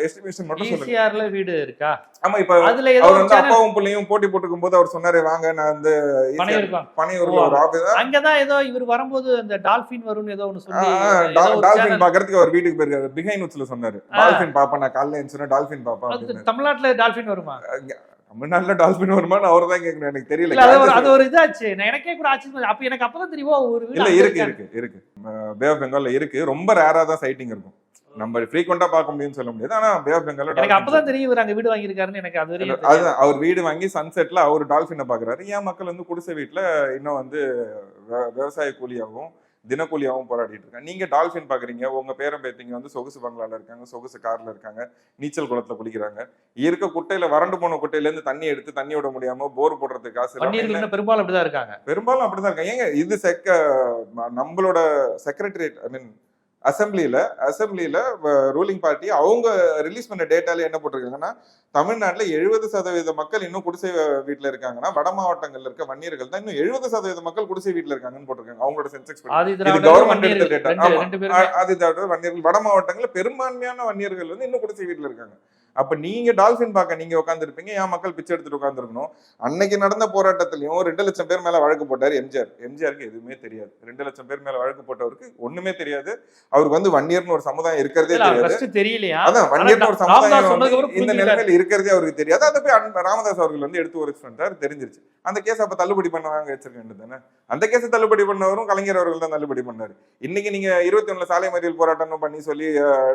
எஸ்டிமேஷன் மட்டும் ஈசிஆர்ல வீடு இருக்கா? ஆமா இப்ப அதுல அவர் வந்து அப்பாவும் பிள்ளையும் போட்டி போட்டுக்கும் போது அவர் சொன்னாரு வாங்க நான் வந்து. பனையூர்ல ஒரு ஆபீஸ் அங்கதான் ஏதோ இவர் வரும்போது அந்த டால்பின் வரும்னு ஏதோ ஏதோ ஒரு டால்பின் பாக்குறதுக்கு அவர் வீட்டுக்கு போயிருக்காரு. பிஹைண்ட் நுட்ஸ்ல சொன்னாரு. ஆ. டால்பின் பாப்பா நான் காலைல எழுந்துச்சுன்னா டால்பின் பாப்பா தமிழ்நாட்டுல டால்பின் வருமா? தமிழ்நாட்டுல டால்பின் வருமான்னு அவர் தான் கேட்கணும் எனக்கு தெரியல. அது ஒரு அது ஒரு இதாச்சு. எனக்கே கூட ஆச்சு அப்ப எனக்கு அப்பதான் தெரியும் ஒரு இல்ல இருக்கு. இருக்கு இருக்கு. பே ஆஃப் பெங்கால்ல இருக்கு. ரொம்ப ரேரா தான் சைட்டிங் இருக்கும். நம்ம ஃப்ரீக்வெண்டா பார்க்க முடியும்னு சொல்ல முடியாது. ஆனா பே ஆஃப் பெங்கால்ல எனக்கு அப்பதான் தெரியும் இவர் அங்க வீடு வாங்கியிருக்காருன்னு. எனக்கு அது வரையும். அதுதான். அவர் வீடு வாங்கி சன்செட்ல அவர் டால்பினை பாக்குறாரு ஏன் மக்கள் வந்து குடிசை வீட்டுல இன்னும் வந்து விவசாய கூலியாகவும் தினக்கூலியாகவும் போராடிட்டு இருக்காங்க நீங்க டால்பின் பாக்குறீங்க உங்க பேரன் பேத்திங்க வந்து சொகுசு பங்களால இருக்காங்க சொகுசு கார்ல இருக்காங்க நீச்சல் குளத்துல குளிக்கிறாங்க. இருக்க குட்டையில வறண்டு போன குட்டையில இருந்து தண்ணி எடுத்து தண்ணி விட முடியாம போர் போடுறதுக்கு காசு பெரும்பாலும் அப்படிதான் இருக்காங்க. பெரும்பாலும் அப்படிதான் இருக்காங்க. ஏங்க இது செக்க நம்மளோட செக்ரட்டரியேட் ஐ மீன் அசம்பிளியில அசம்பிளியில ரூலிங் பார்ட்டி அவங்க ரிலீஸ் பண்ண டேட்டால என்ன போட்டிருக்காங்கன்னா தமிழ்நாட்டுல எழுபது சதவீத மக்கள் இன்னும் குடிசை வீட்டுல இருக்காங்கன்னா வட மாவட்டங்கள்ல இருக்க வன்னியர்கள் தான் இன்னும் எழுபது சதவீத மக்கள் குடிசை வீட்டுல இருக்காங்கன்னு போட்டிருக்காங்க. அவங்களோட சென்செக்ஸ் ஆதி இது கவர்மெண்ட் எடுத்த டேட்டா ஆமா. தவிர வன்னியர்கள். வட மாவட்டங்கள்ல பெரும்பான்மையான வன்னியர்கள் வந்து இன்னும் குடிசை வீட்டுல இருக்காங்க. அப்ப நீங்க டால்பின் பார்க்க நீங்க உட்காந்துருப்பீங்க ஏன் மக்கள் பிச்சை எடுத்துட்டு உட்காந்துருக்கணும் அன்னைக்கு நடந்த போராட்டத்திலயும் ரெண்டு லட்சம் பேர் மேல வழக்கு போட்டாரு எம்ஜிஆர். எம்ஜிஆருக்கு எதுவுமே தெரியாது. ரெண்டு லட்சம் பேர் மேல வழக்கு போட்டவருக்கு ஒண்ணுமே தெரியாது. அவருக்கு வந்து வன்னியர்னு ஒரு சமுதாயம் இருக்கிறதே தெரியாது. தெரியலையா? அதான் வன்னியர்னு ஒரு சமுதாயம் இந்த. நிலைமையில இருக்கிறதே அவருக்கு தெரியாது. அதை போய் ராமதாஸ் அவர்கள் வந்து எடுத்து ஒரு பண்ணிட்டாரு தெரிஞ்சிருச்சு. அந்த கேஸ் அப்ப தள்ளுபடி பண்ண வாங்க வச்சிருக்க வேண்டியது தானே? அந்த கேஸை தள்ளுபடி பண்ணவரும் கலைஞர் அவர்கள் தான் தள்ளுபடி பண்ணாரு. இன்னைக்கு நீங்க இருபத்தி ஒண்ணுல சாலை மறியல் போராட்டம் பண்ணி சொல்லி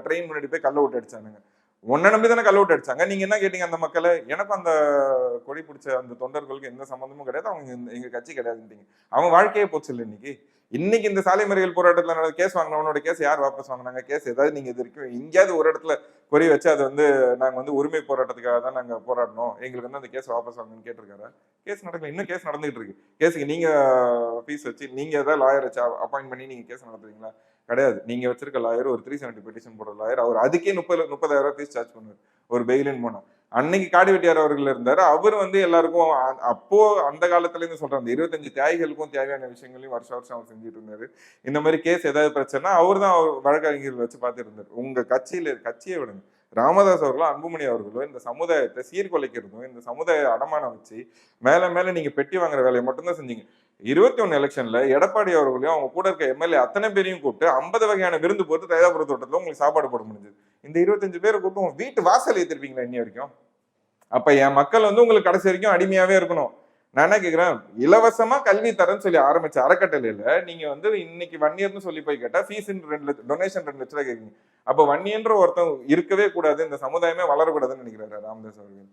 ட்ரெயின் முன்னாடி போய் கள்ள விட்டு அடிச்சானுங்க. உன்னை நம்பி தானே கள்ள அடிச்சாங்க? நீங்க என்ன கேட்டீங்க அந்த மக்களை? எனக்கு அந்த கொடி பிடிச்ச அந்த தொண்டர்களுக்கு எந்த சம்மந்தமும் கிடையாது. அவங்க எங்க கட்சி கிடையாதுன்றீங்க அவன் வாழ்க்கையே போச்சு இல்லை இன்னைக்கு. இன்னைக்கு இந்த சாலை மறியல் போராட்டத்தில் நடந்த கேஸ் வாங்கினவனோட கேஸ் யார் வாபஸ் வாங்கினாங்க? கேஸ் ஏதாவது நீங்க இது வரைக்கும் எங்கேயாவது ஒரு இடத்துல கொறி வச்சு அது வந்து நாங்க வந்து உரிமை போராட்டத்துக்காக தான் நாங்க போராடணும் எங்களுக்கு வந்து அந்த கேஸ் வாபஸ் வாங்கணும்னு கேட்டிருக்காரு? கேஸ் நடக்கல. இன்னும் கேஸ் நடந்துகிட்டு இருக்கு. கேஸுக்கு நீங்க ஃபீஸ் வச்சு நீங்க ஏதாவது லாயர் வச்சு அப்பாயிண்ட் பண்ணி நீங்க கேஸ் நடத்துறீங்களா கிடையாது. நீங்க வச்சிருக்க லாயர் ஒரு த்ரீ செவன்டி பெட்டிஷன் போடுற லாயர் அவர் அதுக்கே முப்பது முப்பதாயிரம் ரூபாய் ஃபீஸ் சார்ஜ் பண்ணுவார். ஒரு பெயிலின் போனா. அன்னைக்கு காடி வெட்டியார் அவர்கள் இருந்தார். அவர் வந்து எல்லாருக்கும் அப்போ அந்த காலத்துல இருந்து அந்த இருபத்தஞ்சு தியாகிகளுக்கும் தேவையான விஷயங்களையும் வருஷம் வருஷம் அவர் செஞ்சுட்டு இருந்தாரு. இந்த மாதிரி கேஸ் ஏதாவது பிரச்சனை அவர் தான் அவர் வழக்கறிஞர்கள் வச்சு பார்த்துட்டு இருந்தார். உங்க கட்சியில கட்சியை விடுங்க. ராமதாஸ் அவர்களும் அன்புமணி அவர்களும் இந்த சமுதாயத்தை சீர்குலைக்கிறதும் இந்த சமுதாய அடமானம் வச்சு மேல மேல நீங்க பெட்டி வாங்குற வேலையை மட்டும்தான் செஞ்சீங்க. இருபத்தி ஒன்று எலெக்ஷனில் எடப்பாடி அவர்களையும் அவங்க கூட இருக்க எம்எல்ஏ அத்தனை பேரையும் கூப்பிட்டு ஐம்பது வகையான விருந்து போட்டு தயாபுர தோட்டத்தில் உங்களுக்கு சாப்பாடு போட முடிஞ்சது. இந்த இருபத்தஞ்சு பேரை கூப்பிட்டு உங்க வீட்டு வாசல் ஏற்றிருப்பீங்களா இன்னி வரைக்கும்? அப்ப என் மக்கள் வந்து உங்களுக்கு கடைசி வரைக்கும் அடிமையாகவே இருக்கணும். நான் என்ன கேட்குறேன் இலவசமா கல்வி தரேன்னு சொல்லி ஆரம்பிச்ச அறக்கட்டளையில நீங்கள் வந்து இன்னைக்கு வன்னியர்னு சொல்லி போய் கேட்டால் ஃபீஸ் ரெண்டு லட்சம் டொனேஷன் ரெண்டு லட்சம் ரூபாய் அப்போ அப்ப வன்னியன்ற ஒருத்தன் இருக்கவே கூடாது இந்த சமுதாயமே வளரக்கூடாதுன்னு நினைக்கிறாரு ராமதாஸ் அவர்கள்.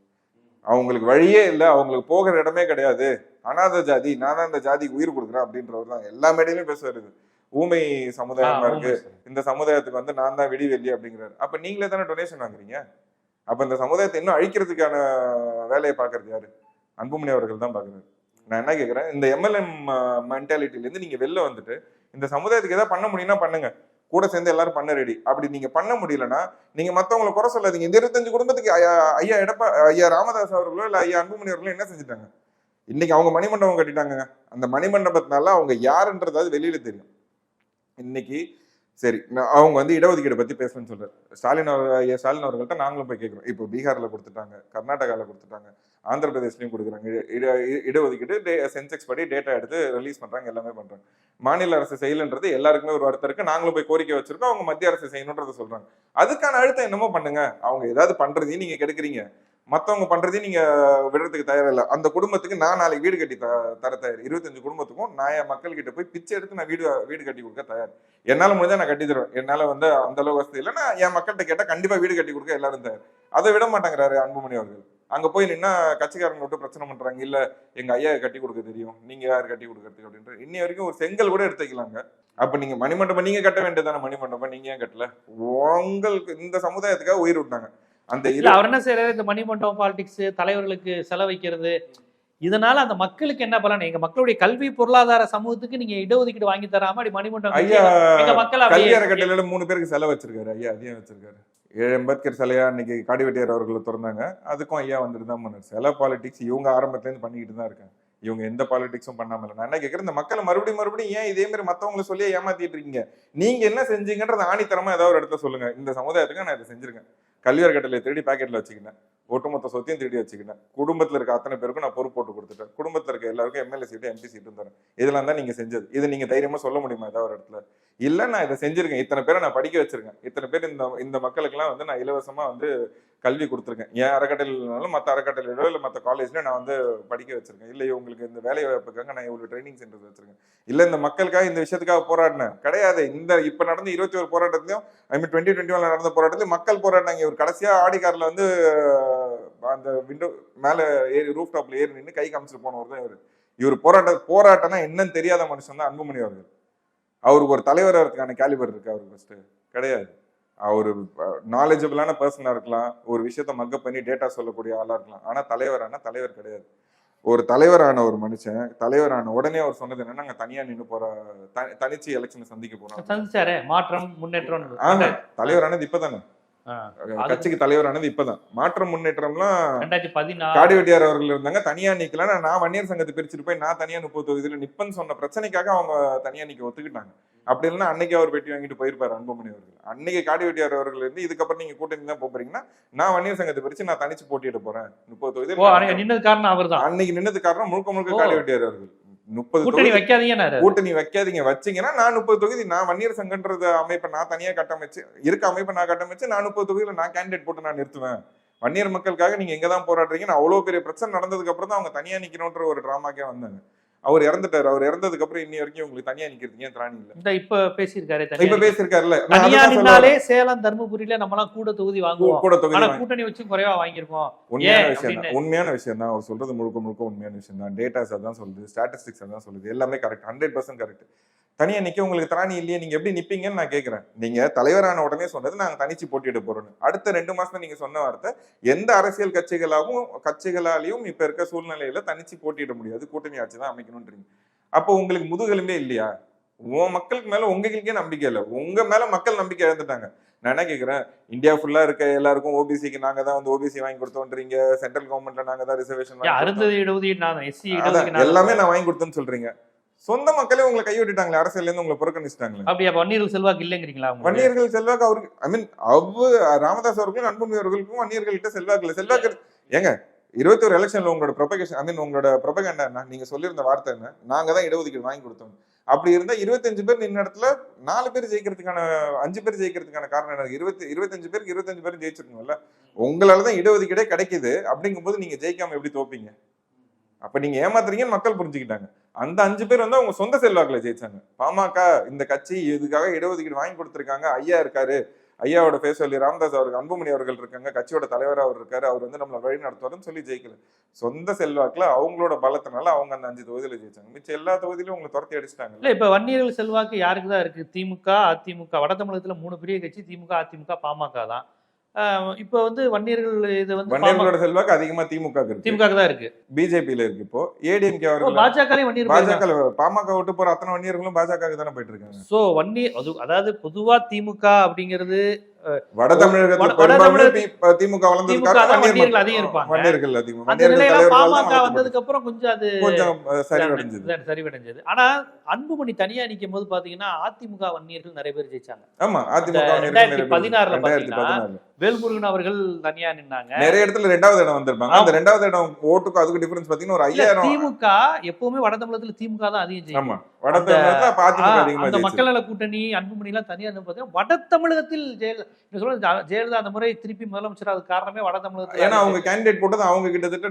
அவங்களுக்கு வழியே இல்லை அவங்களுக்கு போகிற இடமே கிடையாது. அனாதை ஜாதி நான் தான் இந்த ஜாதிக்கு உயிர் கொடுக்குறேன் அப்படின்றவர் தான். எல்லா மேடையிலும் பேசுவாரு இது. ஊமை சமுதாயமா இருக்கு. இந்த சமுதாயத்துக்கு வந்து நான் தான் விடிவெள்ளி அப்படிங்கிறாரு. அப்ப நீங்களே தானே டொனேஷன் வாங்குறீங்க? அப்ப இந்த சமுதாயத்தை இன்னும் அழிக்கிறதுக்கான வேலையை பாக்குறது யாரு? அன்புமணி அவர்கள் தான் பாக்குறாரு நான் என்ன கேக்குறேன்? இந்த எம்எல்எம் மென்டாலிட்டில இருந்து நீங்க வெளில வந்துட்டு இந்த சமுதாயத்துக்கு ஏதாவது பண்ண முடியும்னா பண்ணுங்க. கூட சேர்ந்து எல்லாரும் பண்ண ரெடி அப்படி நீங்க பண்ண முடியலன்னா நீங்க மத்தவங்களை குறை சொல்லாதீங்க. இந்த இருபத்தஞ்சு குடும்பத்துக்கு ஐயா ஐயா எடப்பா ஐயா ராமதாஸ் அவர்களோ இல்ல ஐயா அன்புமணி அவர்களோ என்ன செஞ்சுட்டாங்க? இன்னைக்கு அவங்க மணிமண்டபம் கட்டிட்டாங்க. அந்த மணிமண்டபத்தினால அவங்க யாருன்றதாவது வெளியில தெரியும். இன்னைக்கு சரி நான் அவங்க வந்து இடஒதுக்கீடு பத்தி பேசணும்னு சொல்றாரு. ஸ்டாலின் அவர் ஸ்டாலின் அவர்கள்ட்ட நாங்களும் போய் கேட்குறோம். இப்போ பீகார்ல கொடுத்துட்டாங்க கர்நாடகாவில் கொடுத்துட்டாங்க ஆந்திர பிரதேஷ்லயும் கொடுக்குறாங்க. இட- இட- இடஒதுக்கீடு சென்செக்ஸ் படி டேட்டா எடுத்து ரிலீஸ் பண்றாங்க எல்லாமே பண்றாங்க. மாநில அரசு செய்யலன்றது எல்லாருக்குமே ஒரு வருத்தம் இருக்கு. நாங்களும் போய் கோரிக்கை வச்சிருக்கோம். அவங்க மத்திய அரசு செய்யணுன்றத சொல்றாங்க. அதுக்கான அழுத்தம் என்னமோ பண்ணுங்க. அவங்க ஏதாவது பண்றதையும் நீங்க கெடுக்குறீங்க. மற்றவங்க பண்றதையும் நீங்க விடுறதுக்கு தயாரா அந்த குடும்பத்துக்கு நான் நாளைக்கு வீடு கட்டி த- தர தயார். இருபத்தஞ்சு குடும்பத்துக்கும் நான் என் மக்கள் கிட்ட போய் பிச்சை எடுத்து நான் வீடு வீடு கட்டி கொடுக்க தயார். என்னால் முடிஞ்சா நான் கட்டி தருவேன். என்னால வந்து அந்த அளவு வசதி இல்லைன்னா என் மக்கள்கிட்ட கேட்டால் கண்டிப்பா வீடு கட்டி கொடுக்க எல்லாரும் தயார். அதை விட மாட்டேங்கிறாரு அன்புமணி அவர்கள். அங்க போய் நின்னா கட்சிக்காரங்க விட்டு பிரச்சனை பண்றாங்க. இல்ல எங்க ஐயா கட்டி கொடுக்க தெரியும். நீங்க யார் கட்டி கொடுக்கறதுக்கு அப்படின்ற இன்னி வரைக்கும் ஒரு செங்கல் கூட எடுத்துக்கலாங்க. அப்போ அப்ப நீங்க மணிமண்டபம் நீங்க கட்ட வேண்டியதானே மணிமண்டபம். நீங்க ஏன் கட்டல? உங்களுக்கு இந்த சமுதாயத்துக்காக உயிர் விட்டாங்க. அந்த அவர் என்ன செய்யறாரு இந்த மணிமண்டபம் பாலிடிக்ஸ் தலைவர்களுக்கு செலவைக்கிறது இதனால அந்த மக்களுக்கு என்ன பலன்? எங்க மக்களுடைய கல்வி பொருளாதார சமூகத்துக்கு நீங்க இடஒதுக்கீடு வாங்கி தராம அப்படி மணிமண்டபம் ஐயா மக்கள் கல்வி அறக்கட்டளையில மூணு பேருக்கு செலவு வச்சிருக்காரு. ஐயா அதையும் வச்சிருக்காரு. ஏழு அம்பேத்கர் சிலையா இன்னைக்கு காடிவெட்டியார் அவர்களை திறந்தாங்க. அதுக்கும் ஐயா வந்துட்டு தான் பண்ணாரு. சில பாலிடிக்ஸ் இவங்க ஆரம்பத்துல இருந்து பண்ணிக்கிட்டு தான் இருக்காங்க. இவங்க எந்த பாலிடிக்ஸும் பண்ணாம இல்லை. நான் என்ன கேட்கறேன் இந்த மக்களை மறுபடியும் மறுபடியும் ஏன் இதே மாதிரி மத்தவங்களை சொல்லி ஏமாத்திட்டு இருக்கீங்க? நீங்க என்ன செஞ்சீங்கன்றத ஆணித்தரமா ஏதாவது ஒரு இடத்த சொல்லுங்க. இந்த சமுதாயத்துக்கு நான் இதை செஞ்சிருக்கேன். கல்வி கட்டளை திருடி பாக்கெட்ல வச்சுக்கினேன். ஒட்டுமொத்த சொத்தையும் திருடி வச்சுக்கினேன். குடும்பத்தில் இருக்க அத்தனை பேருக்கும் நான் பொறுப்பு போட்டு கொடுத்துட்டேன். குடும்பத்தில் இருக்க எல்லாருக்கும் எம்எல்ஏ சீட்டு எம்பி சீட்டும் தரேன். இதெல்லாம் தான் நீங்க செஞ்சது. இது நீங்க தைரியமா சொல்ல முடியுமா ஏதாவது ஒரு இடத்துல? இல்லை நான் இதை செஞ்சிருக்கேன். இத்தனை பேரை நான் படிக்க வச்சிருக்கேன். இத்தனை பேர் இந்த இந்த மக்களுக்கெல்லாம் வந்து நான் இலவசமா வந்து கல்வி கொடுத்துருக்கேன். என் அறக்கட்டளைனாலும் மற்ற அறக்கட்டளையிலோ இல்லை மற்ற காலேஜ்லையும் நான் வந்து படிக்க வச்சிருக்கேன். இல்லை உங்களுக்கு இந்த வேலை வாய்ப்புக்காக நான் இவ்வளோ ட்ரைனிங் சென்டர் வச்சிருக்கேன். இல்லை இந்த மக்களுக்காக இந்த விஷயத்துக்காக போராடினேன். கிடையாது. இந்த இப்போ நடந்த இருபத்தி ஒரு போராட்டத்திலையும் ஐ மீன் டுவெண்ட்டி டுவெண்ட்டி ஒன்ல நடந்த போராட்டத்திலையும் மக்கள் போராடினாங்க. இவர் கடைசியாக ஆடிக்காரில் வந்து அந்த விண்டோ மேலே ஏறி ரூஃப் டாப்ல ஏறி நின்று கை காமிச்சிட்டு போனவர் தான் இவர். இவர் போராட்ட போராட்டம்னா என்னன்னு தெரியாத மனுஷன் தான் அன்புமணி அவர்கள். அவருக்கு ஒரு தலைவர் வரதுக்கான கேலிபர் இருக்கு அவருக்கு ஃபஸ்ட்டு கிடையாது. அவர் நாலேஜபிளான பர்சனா இருக்கலாம். ஒரு விஷயத்த மக்கப் பண்ணி டேட்டா சொல்லக்கூடிய ஆளா இருக்கலாம். ஆனா தலைவரான தலைவர் கிடையாது. ஒரு தலைவரான ஒரு மனுஷன் தலைவரான உடனே அவர் சொன்னது என்னன்னா நாங்க தனியா நின்னு போற தனிச்சு எலெக்ஷனை சந்திக்க போறோம். சந்திச்சாரே மாற்றம் முன்னேற்றம் தலைவரானது இப்பதானே. கட்சிக்கு தலைவரானது இப்பதான். மாற்றம் முன்னேற்றம்லாம் ரெண்டாயிரத்தி பதினாறு காடி வெட்டியார் அவர்கள் இருந்தாங்க. தனியா நிக்கலன்னா நான் வன்னியர் சங்கத்தை பிரிச்சுட்டு போய் நான் தனியா முப்பது தொகுதியில நிப்பன்னு சொன்ன பிரச்சனைக்காக அவங்க தனியா நிக்க ஒத்துக்கிட்டாங்க. அப்படி இல்லைன்னா அன்னைக்கு அவர் பெட்டி வாங்கிட்டு போயிருப்பாரு அன்புமணி அவர்கள். அன்னைக்கு காடி வெட்டியார் அவர்கள் இருந்து இதுக்கப்புறம் நீங்க கூட்டணி தான் போறீங்கன்னா நான் வன்னியர் சங்கத்தை பிரிச்சு நான் தனிச்சு போட்டியிட போறேன். முப்பது தொகுதியில் அன்னைக்கு நின்னது காரணம் அவர்தான். அன்னைக்கு நின்னது காரணம் முழுக்க முழுக்க ஓ. காடி வெட்டியார் அவர்கள். முப்பது கூட்டணி தொகுதி வைக்காதீங்கன்னாரு கூட்டணி வைக்காதீங்க. வச்சீங்கன்னா நான் முப்பது தொகுதி நான் வன்னியர் சங்கன்றது அமைப்பை நான் தனியா கட்டமைச்சு இருக்க அமைப்பை நான் கட்டமைச்சு நான் முப்பது தொகுதியில நான் கேண்டிடேட் போட்டு நான் நிறுத்துவேன். வன்னியர் மக்களுக்காக நீங்க எங்க தான் போராடுறீங்கன்னு அவ்வளவு பெரிய பிரச்சனை நடந்ததுக்கு அப்புறம் தான் அவங்க தனியா நிக்கணும்ன்ற ஒரு டிராமாக்கே வந்தாங்க. அவர் இறந்துட்டாரு. அவர் இறந்ததுக்கு அப்புறம் இன்னி வரைக்கும் உங்களுக்கு தனியா நிக்கிறதுக்கு ஏன் திராணி இல்ல? இப்ப பேசியிருக்காரு இப்ப பேசியிருக்காருல்ல. தனியா நின்னாலே. சேலம் தர்மபுரியில நம்மலாம் கூட தொகுதி வாங்குவோம். கூட தொகுதி கூட்டணி வச்சு குறைவா வாங்கியிருக்கோம். உண்மையான விஷயம் தான்? உண்மையான விஷயம் தான். அவர் சொல்றது முழுக்க முழுக்க உண்மையான விஷயம் தான். டேட்டாஸ் அதான் சொல்லுது. ஸ்டாட்டிஸ்டிக்ஸ் அதான் சொல்லுது. எல்லாமே கரெக்ட் ஹண்ட்ரட் பர்சன்ட் கரெக்ட் தனியா நிக்க உங்களுக்கு திராணி இல்லையே நீங்க எப்படி நிப்பீங்கன்னு நான் கேக்குறேன். நீங்க தலைவரான உடனே சொன்னது நாங்க தனிச்சு போட்டியிட போறோம்னு. அடுத்த ரெண்டு மாசம் நீங்க சொன்ன வார்த்தை எந்த அரசியல் கட்சிகளாகவும் கட்சிகளாலையும் இப்ப இருக்க சூழ்நிலையில தனிச்சு போட்டியிட முடியாது. கூட்டணி ஆட்சி தான் அமைக்கணும்ன்றீங்க அப்போ உங்களுக்கு முதுகெலும்பே இல்லையா? உன் மக்களுக்கு மேல உங்களுக்கே நம்பிக்கை இல்லை. உங்க மேல மக்கள் நம்பிக்கை இழந்துட்டாங்க. நான் என்ன கேக்குறேன்? இந்தியா ஃபுல்லா இருக்க எல்லாருக்கும் ஓபிசிக்கு நாங்க தான் வந்து ஓபிசி வாங்கி கொடுத்தோன்றீங்க. சென்ட்ரல் கவர்மெண்ட்ல நாங்க தான் ரிசர்வேஷன் எல்லாமே நான் வாங்கி கொடுத்தேன்னு சொல்றீங்க. சொந்த மக்களே உங்களை கை விட்டுட்டாங்களே அரசியல்ல இருந்து உங்களை புறக்கணிச்சிட்டாங்களே. அப்படியா வன்னியர்கள் செல்வாக்கு இல்லைங்கிறீங்களா? வன்னியர்கள் செல்வாக்கு அவருக்கு ஐ மீன் அவ ராமதாஸ் அவர்களுக்கும் அன்புமணி அவர்களுக்கும் வன்னியர்கள்ட்ட செல்வாக்கு இல்ல. செல்வாக்கு. ஏங்க இருபத்தி ஒரு எலெக்ஷன்ல உங்களோட ப்ரொபகேஷன் ஐ மீன் உங்களோட ப்ரொபகண்டா என்ன நீங்க சொல்லியிருந்த வார்த்தை என்ன? நாங்க தான் இடஒதுக்கீடு வாங்கி கொடுத்தோம். அப்படி இருந்தா இருபத்தஞ்சு பேர் நின்ன இடத்துல நாலு பேர் ஜெயிக்கிறதுக்கான அஞ்சு பேர் ஜெயிக்கிறதுக்கான காரணம் என்ன இருபத்தி இருபத்தஞ்சு பேருக்கு இருபத்தஞ்சு பேர் ஜெயிச்சிருக்கணும்ல. உங்களால தான் இடஒதுக்கீடே கிடைக்குது. அப்படிங்கும்போது நீங்க ஜெயிக்காம எப்படி தோப்பீங்க? அப்ப நீங்க ஏமாத்துறீங்கன்னு மக்கள் புரிஞ்சுக்கிட்டாங்க. அந்த அஞ்சு பேர் வந்து அவங்க சொந்த செல்வாக்கில் ஜெயிச்சாங்க. பாமக இந்த கட்சி இதுக்காக இடஒதுக்கீடு வாங்கி கொடுத்துருக்காங்க. ஐயா இருக்காரு. ஐயாவோட பேர் சொல்லி ராமதாஸ் அவருக்கு அன்புமணி அவர்கள் இருக்காங்க. கட்சியோட தலைவர் அவர் இருக்காரு. அவர் வந்து நம்மளை வழி நடத்துவாருன்னு சொல்லி ஜெயிக்கல. சொந்த செல்வாக்குல அவங்களோட பலத்தினால அவங்க அந்த அஞ்சு தொகுதியில ஜெயிச்சாங்க. மிச்சம் எல்லா தொகுதியிலும் உங்களை துரத்தி அடிச்சிட்டாங்க இல்ல இப்ப வன்னியர்கள் செல்வாக்கு யாருக்கு தான் இருக்கு? திமுக அதிமுக. வட தமிழகத்துல மூணு பெரிய கட்சி திமுக அதிமுக பாமக தான். இப்போ வந்து வன்னியர்கள் இது வந்து வன்னியர்களோட செல்வாக்கு அதிகமா திமுக திமுக தான் இருக்கு. பிஜேபியில இருக்கு இப்போ. ஏடிஎம்கே பாஜகலையும் வன்னியர் பாஜக பாமக விட்டு போற அத்தனை வன்னியர்களும் பாஜக தானே போயிட்டு இருக்காங்க. சோ வன்னியர் அது அதாவது பொதுவா திமுக அப்படிங்கிறது வட தமிழகத்துல திமுக. அதிகம் இருப்பாங்க. வன்னியர்கள் அதிகம். பாமக. வந்ததுக்கு அப்புறம் கொஞ்சம் அது கொஞ்சம் சரிவடைஞ்சது. சரிவடைஞ்சது. ஆனா அன்புமணி தனியா நிக்கும் போது பாத்தீங்கன்னா அதிமுக வன்னியர்கள் நிறைய பேர் ஜெயிச்சாங்க. ஆமா அதிமுக அந்த வன்னியர்கள் நிறைய பேர் 2016 ல ரெண்டாயிரத்தி பாத்தீங்கன்னா, பதினாறு. வேல்முருகன் அவர்கள் தனியா நின்னாங்க. நிறைய இடத்துல ரெண்டாவது இடம் வந்திருப்பாங்க. அந்த ரெண்டாவது இடம் ஓட்டுக்கும் அதுக்கு டிஃபரன்ஸ் பாத்தீங்கன்னா ஒரு ஐயாயிரம் திமுக எப்பவுமே வட தமிழகத்துல திமுக தான் அதிகம் ஜெயிக்கும் வட தமிழகத்துல அதிகமா மக்கள் நல கூட்டணி அன்புமணி எல்லாம் தனியா பாத்தீங்கன்னா வட தமிழகத்தில் ஜெயல நீங்க சொல்றது ஜெ- ஜெயலலிதா அந்த முறை திருப்பி முதலமைச்சர் அது காரணமே வட தமிழகத்துல ஏன்னா அவங்க கேண்டிடேட் போட்டது அவங்க கிட்டத்தட்ட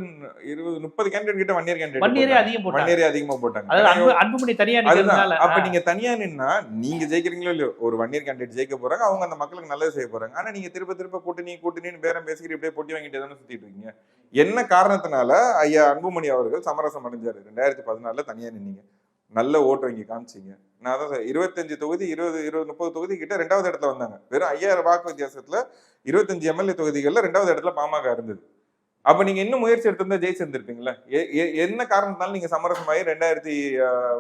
இருபது முப்பது கேண்டிடேட் கிட்ட வன்னியர் கேண்டிடேட் வன்னியரே அதிகம் போட்டாங்க. வன்னியரே அதிகமா போட்டாங்க. அதாவது அன்பு அன்புமணி தனியா அதுதான். நிக்கிறதுனால அப்ப நீங்க தனியா நின்னா நீங்க ஜெயிக்கிறீங்களோ இல்லையோ ஒரு வன்னியர் கேண்டிடேட் ஜெயிக்க போறாங்க. அவங்க அந்த மக்களுக்கு நல்லது செய்ய போறாங்க. ஆனா நீங்க திருப்ப திருப்ப கூட்டணி கூட்டணின்னு பேரம் பேசிக்கிட்டு இப்படியே போட்டி வாங்கிட்டு தானே சுத்திட்டு இருக்கீங்க. என்ன காரணத்தினால ஐயா அன்புமணி அவர்கள் சமரசம் அடைஞ்சாரு. ரெண்டாயிரத்தி பதினாலுல தனியா நின்னீங்க. நல்ல ஓட்டு வங்கி காமிச்சீங்க. நான் அதான் சார் இருபத்தஞ்சு தொகுதி இருபது இருபது முப்பது தொகுதி கிட்ட ரெண்டாவது இடத்துல வந்தாங்க. வெறும் ஐயாயிரம் வாக்கு வித்தியாசத்துல இருபத்தஞ்சு எம்எல்ஏ தொகுதிகளில் ரெண்டாவது இடத்துல பாமக இருந்தது. அப்போ நீங்க இன்னும் முயற்சி எடுத்திருந்தா ஜெயிச்சிருந்திருப்பீங்களா? என்ன காரணத்தாலும் நீங்க சமரசமாகி ரெண்டாயிரத்தி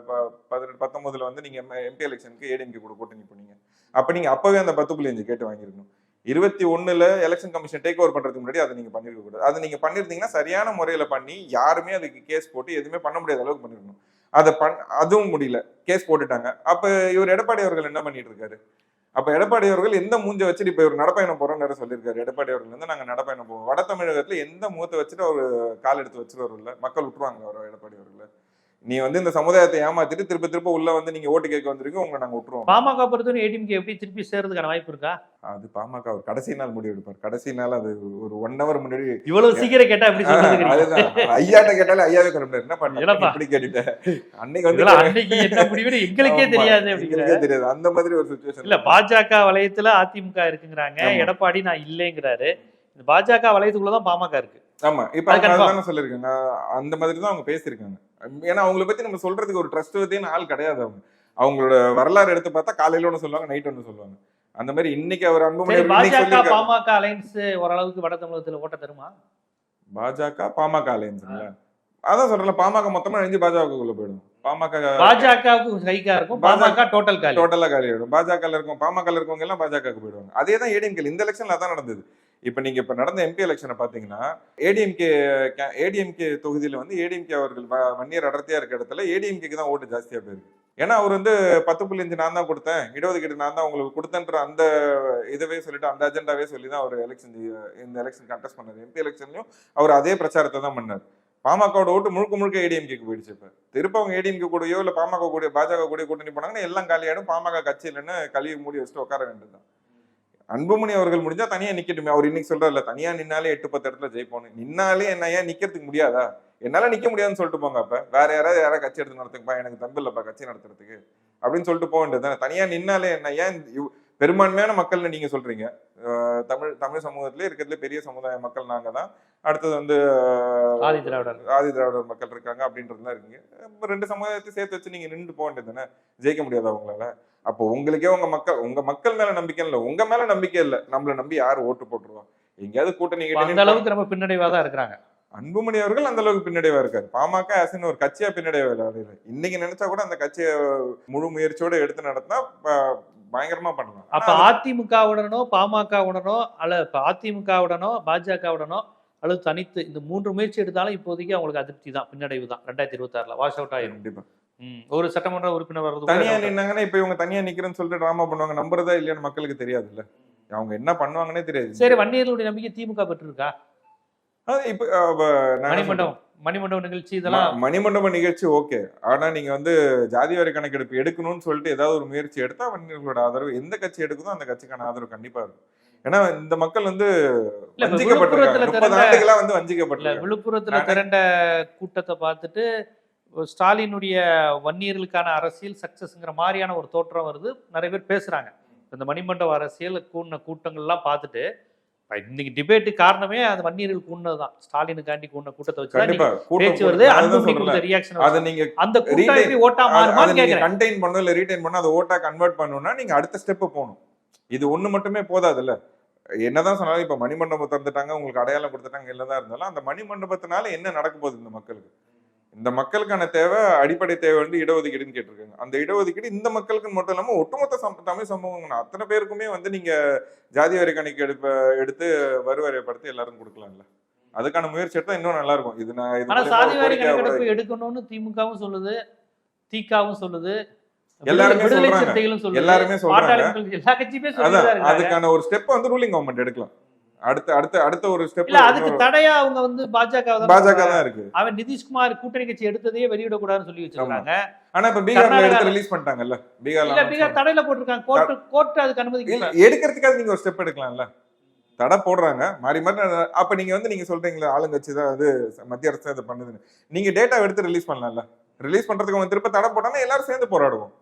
ப- பதினெட்டு பத்தொன்பதுல வந்து நீங்க எம்பி எலெக்ஷனுக்கு ஏடிஎம்கே கூட கூட்டணி போனீங்க அப்ப நீங்க அப்பவே அந்த பத்து புள்ளி அஞ்சு கேட்டு வாங்கியிருக்கணும். இருபத்தி ஒண்ணுல எலெக்ஷன் கமிஷன் டேக் ஓவர் பண்றதுக்கு முன்னாடி அதை நீங்க பண்ணிருக்க கூடாது அதை நீங்க பண்ணிருந்தீங்கன்னா சரியான முறையில பண்ணி யாருமே அதுக்கு கேஸ் போட்டு எதுவுமே பண்ண முடியாத அளவுக்கு பண்ணிருக்கணும். அதை பண் அதுவும் முடியல. கேஸ் போட்டுட்டாங்க. அப்ப இவர் எடப்பாடி அவர்கள் என்ன பண்ணிட்டு இருக்காரு அப்ப எடப்பாடி அவர்கள் எந்த மூஞ்ச வச்சுட்டு இப்ப இவர் நடப்பயணம் போறோம்னு சொல்லியிருக்காரு. எடப்பாடி அவர்கள் வந்து நாங்க நடப்பயணம் போவோம். வட தமிழகத்துல எந்த முகத்தை வச்சுட்டு அவர் கால் எடுத்து வச்சிருவாருல்ல மக்கள் விட்டுருவாங்க அவர் எடப்பாடி அவர்களை. நீ வந்து இந்த சமுதாயத்தை ஏமாத்திட்டு திருப்ப திருப்ப உள்ள வந்து நீங்க ஓட்டு கேட்க வந்திருக்கீங்க உங்களை நாங்க விட்டுருவோம். பாமக பொறுத்தவரை ஏடிஎம்கே எப்படி திருப்பி சேர்றதுக்கான வாய்ப்பு இருக்கா? அது பாமக அவர் கடைசி நாள் முடிவு எடுப்பார். கடைசி நாள் அது ஒரு ஒன் ஹவர் முன்னாடி இவ்வளவு சீக்கிரம் கேட்டா எப்படி அதுதான். ஐயாட்ட கேட்டாலே ஐயாவே கிளம்பினார் என்ன பண்ண. இப்படி கேட்டுட்டேன் அன்னைக்கு வந்து அன்னைக்கு என்ன முடிவுன்னு எங்களுக்கே தெரியாது எங்களுக்கே தெரியாது. அந்த மாதிரி ஒரு சுச்சுவேஷன் இல்ல பாஜக வலயத்துல அதிமுக இருக்குங்கிறாங்க. எடப்பாடி நான் இல்லைங்கிறாரு. இந்த பாஜக வலயத்துக்குள்ளதான் பாமக இருக்கு. ஆமா. இப்ப சொல்லிருக்காங்க அந்த மாதிரி தான் அவங்க பேசியிருக்காங்க. ஏன்னா அவங்கள பத்தி நம்ம சொல்றதுக்கு ஒரு ட்ரஸ்ட் வத்தியான ஆள் கிடையாது அவங்க. அவங்களோட வரலாறு எடுத்து பார்த்தா காலையில ஒண்ணு சொல்லுவாங்க நைட் ஒண்ணு சொல்லுவாங்க. அந்த மாதிரி இன்னைக்கு அவர் அன்புமணி பாஜக. பாமக அலைன்ஸ் ஓரளவுக்கு வட தமிழகத்துல ஓட்ட தருமா? பாஜக பாமக அலையன்ஸுங்களா அதான் சொல்றேன் பாமக மொத்தமா அழிஞ்சு பாஜகக்குள்ள போயிடும். பாமக பாஜகவுக்கு கைக்கா இருக்கும் பாமக டோட்டல் காலி. டோட்டலா காலி ஆயிடும் பாஜக இருக்கும் பாமக இருக்கவங்க எல்லாம் பாஜகவுக்கு போயிடுவாங்க. அதே தான் ஏடிஎம்கே இந்த எலெக்ஷன்ல அதான் நடந்தது. இப்போ நீங்கள் இப்போ நடந்த எம்பி எலெக்ஷனை பார்த்தீங்கன்னா ஏடிஎம்கே ஏடிஎம்கே தொகுதியில் வந்து ஏடிஎம்கே அவர்கள் வ- வன்னியர் அடர்த்தியாக இருக்க இடத்துல ஏடிஎம்கேக்கு தான் ஓட்டு ஜாஸ்தியாக போயிருக்கு. ஏன்னா அவர் வந்து பத்து புள்ளி அஞ்சு நான் தான் கொடுத்தேன். இடஒதுக்கீடு நான் தான் உங்களுக்கு கொடுத்தேன்ற அந்த இதவே சொல்லிட்டு அந்த அஜெண்டாவே சொல்லி தான் அவர் எலெக்ஷன் இந்த எலெக்ஷன் கண்டெஸ்ட் பண்ணார். எம்பி எலெக்ஷன்லையும் அவர் அதே பிரச்சாரத்தை தான் பண்ணார். பாமகவோட ஓட்டு முழுக்க முழுக்க ஏடிஎம்கேக்கு போயிடுச்சு இப்போ. திருப்ப அவங்க ஏடிஎம்கே கூடயோ இல்லை பாமக கூட பாஜக கூட கூட்டணி போனாங்கன்னா எல்லாம் காலியாயிடும். பாமக கட்சி இல்லைன்னு கழுவி மூடி வச்சுட்டு உட்கார வேண்டியதுதான். அன்புமணி அவர்கள் முடிஞ்சா தனியா நிக்கட்டுமே. அவர் இன்னைக்கு சொல்றாருல தனியா நின்னாலே எட்டு பத்து இடத்துல ஜெயிப்போம் நின்னாலே என்ன ஏன் நிக்கிறதுக்கு முடியாதா? என்னால நிக்க முடியாதுன்னு சொல்லிட்டு போங்க அப்ப. வேற யாராவது யாராவது கட்சி எடுத்து நடத்துங்கப்பா எனக்கு தம்பு இல்லப்பா கட்சி நடத்துறதுக்கு. அப்படின்னு சொல்லிட்டு போக வேண்டியது தனியா நின்னாலே என்ன ஏன் பெரும்பான்மையான மக்கள்னு நீங்க சொல்றீங்க. தமிழ் தமிழ் சமூகத்திலே இருக்கிறதுல பெரிய சமுதாய மக்கள் நாங்க தான். அடுத்தது வந்து ஆதி திராவிடர். ஆதி திராவிடர் மக்கள் இருக்காங்க அப்படின்றதுலாம் இருக்கீங்க. ரெண்டு சமுதாயத்தை சேர்த்து வச்சு நீங்க நின்று போக வேண்டியது தானே ஜெயிக்க முடியாதா உங்களால? அப்போ உங்களுக்கே உங்க மக்கள் உங்க மக்கள் மேல நம்பிக்கை இல்ல. உங்க மேல நம்பிக்கை இல்ல. நம்மள நம்பி யார் ஓட்டு போட்டுருவா? எங்கேயாவது கூட்டணி அந்த அளவுக்கு நம்ம பின்னடைவா தான் இருக்கிறாங்க. அன்புமணி அவர்கள் அந்த அளவுக்கு பின்னடைவா இருக்காரு. பாமக ஆசின்னு ஒரு கட்சியா பின்னடைவா இல்லை இன்னைக்கு நினைச்சா கூட அந்த கட்சியை முழு முயற்சியோட எடுத்து நடத்தினா பயங்கரமா பண்ணலாம் அப்ப அதிமுகவுடனோ பாமகவுடனோ அல்ல இப்ப அதிமுகவுடனோ பாஜகவுடனோ அல்லது தனித்து இந்த மூன்று முயற்சி எடுத்தாலும் இப்போதைக்கு அவங்களுக்கு அதிருப்தி தான் பின்னடைவு தான். ரெண்டாயிரத்தி இருபத்தி ஆறுல வாஷ் அவுட் ஆயிரும். ஒரு சட்டமன்ற உறுப்பினர் வர்றது கூட தனியா. நின்னாங்கன்னா இப்ப இவங்க தனியா நிக்கிறேன்னு சொல்லிட்டு டிராமா பண்ணுவாங்க. நம்புறதா இல்லையான்னு மக்களுக்கு தெரியாதுல்ல. அவங்க என்ன பண்ணுவாங்கன்னே தெரியாது. சரி வன்னியர்களுடைய நம்பிக்கை திமுக பெற்றிருக்கா? இப்ப மணிமண்டபம் மணிமண்டபம் நிகழ்ச்சி இதெல்லாம் மணிமண்டப நிகழ்ச்சி ஓகே. ஆனா நீங்க வந்து ஜாதி வாரி கணக்கெடுப்பு எடுக்கணும்னு சொல்லிட்டு ஏதாவது ஒரு முயற்சி எடுத்தா வன்னியர்களோட ஆதரவு எந்த கட்சி எடுக்குதோ அந்த கட்சிக்கான ஆதரவு கண்டிப்பா இருக்கும். ஏன்னா இந்த மக்கள் வந்து வஞ்சிக்கப்பட்டிருக்காங்க. முப்பது ஆண்டுகளா வந்து வஞ்சிக்கப்பட்டிருக்காங்க. விழுப்புரத்துல திரண்ட கூட்டத்தை பார்த்துட்டு ஸ்டாலினுடைய வன்னியர்களுக்கான அரசியல் சக்சஸ்ங்கிற மாதிரியான ஒரு தோற்றம் வருது. நிறைய பேர் பேசுறாங்க. இந்த மணிமண்டப அரசியல் கூடின கூட்டங்கள்லாம் பார்த்துட்டு இன்னைக்கு டிபேட்டு காரணமே அந்த வன்னியர்கள் கூடினதுதான். ஸ்டாலினுக்காண்டி கூடின கூட்டத்தை வச்சு தான் பேச்சு வருது. அதை நீங்க அந்த கூட்டம் எப்படி ஓட்டா அதை மாறுமான்னு கேக்குறேன். கண்டெயின் பண்ணணும் இல்ல ரீடைன் பண்ணணும் அதை ஓட்டா கன்வெர்ட் பண்ணணும்னா நீங்க அடுத்த ஸ்டெப் போகணும். இது ஒண்ணு மட்டுமே போதாதுல்ல. என்னதான் சொன்னாலும் இப்ப மணிமண்டபம் திறந்துட்டாங்க உங்களுக்கு அடையாளம் கொடுத்துட்டாங்க எல்லாம் இருந்தாலும் அந்த மணிமண்டபத்தினால என்ன நடக்க போகுது இந்த மக்களுக்கு? இந்த மக்களுக்கான தேவை அடிப்படை தேவை வந்து இடஒதுக்கீடுன்னு கேட்டிருக்காங்க. அந்த இடஒதுக்கீடு இந்த மக்களுக்கு மட்டும் இல்லாம ஒட்டுமொத்த சம- தமிழ் சமூகம் அத்தனை பேருக்குமே வந்து நீங்க ஜாதி வரி கணக்கு எடுப்ப எடுத்து வருவாரியப்படுத்தி எல்லாரும் கொடுக்கலாம்ல. அதுக்கான முயற்சி எடுத்தா இன்னும் நல்லா இருக்கும். இது நான் சாதி வாரி கணக்கெடுப்பு எடுக்கணும்னு திமுகவும் சொல்லுது திகாவும் சொல்லுது எல்லாருமே சொல்றாங்க. எல்லாருமே சொல்றாங்க. எல்லா கட்சியுமே அதுக்கான ஒரு ஸ்டெப் வந்து ரூலிங் கவர்மெண்ட் எடுக்கலாம். அடுத்த அடுத்த அடுத்த ஒரு ஸ்டெப் இல்ல அதுக்கு தடையா அவங்க வந்து பாஜக பாஜக தான் இருக்கு. அவன் நிதிஷ்குமார் கூட்டணி கட்சி எடுத்ததையே வெளியிடக்கூடாதுன்னு சொல்லி வச்சிருக்காங்க ஆனா இப்ப பீகார்ல எடுத்து ரிலீஸ் பண்ணிட்டாங்கல்ல? இல்ல பீகார்ல பீகார் தடையில போட்டிருக்காங்க. கோர்ட் கோர்ட் அதுக்கு இல்ல அனுமதிக்கல எடுக்கிறதுக்காக நீங்க ஒரு ஸ்டெப் எடுக்கலாம்ல. தடை போடுறாங்க. மாறி மாறி அப்ப நீங்க வந்து நீங்க சொல்றீங்களா ஆளுங்கட்சி தான் அது மத்திய அரசு அதை பண்ணுதுன்னு. நீங்க டேட்டா எடுத்து ரிலீஸ் பண்ணலாம்ல. ரிலீஸ் பண்றதுக்கு அவங்க திருப்ப தடை போட்டாங்கன்னா எல்லாரும் சேர்ந்து போராடுவோம்.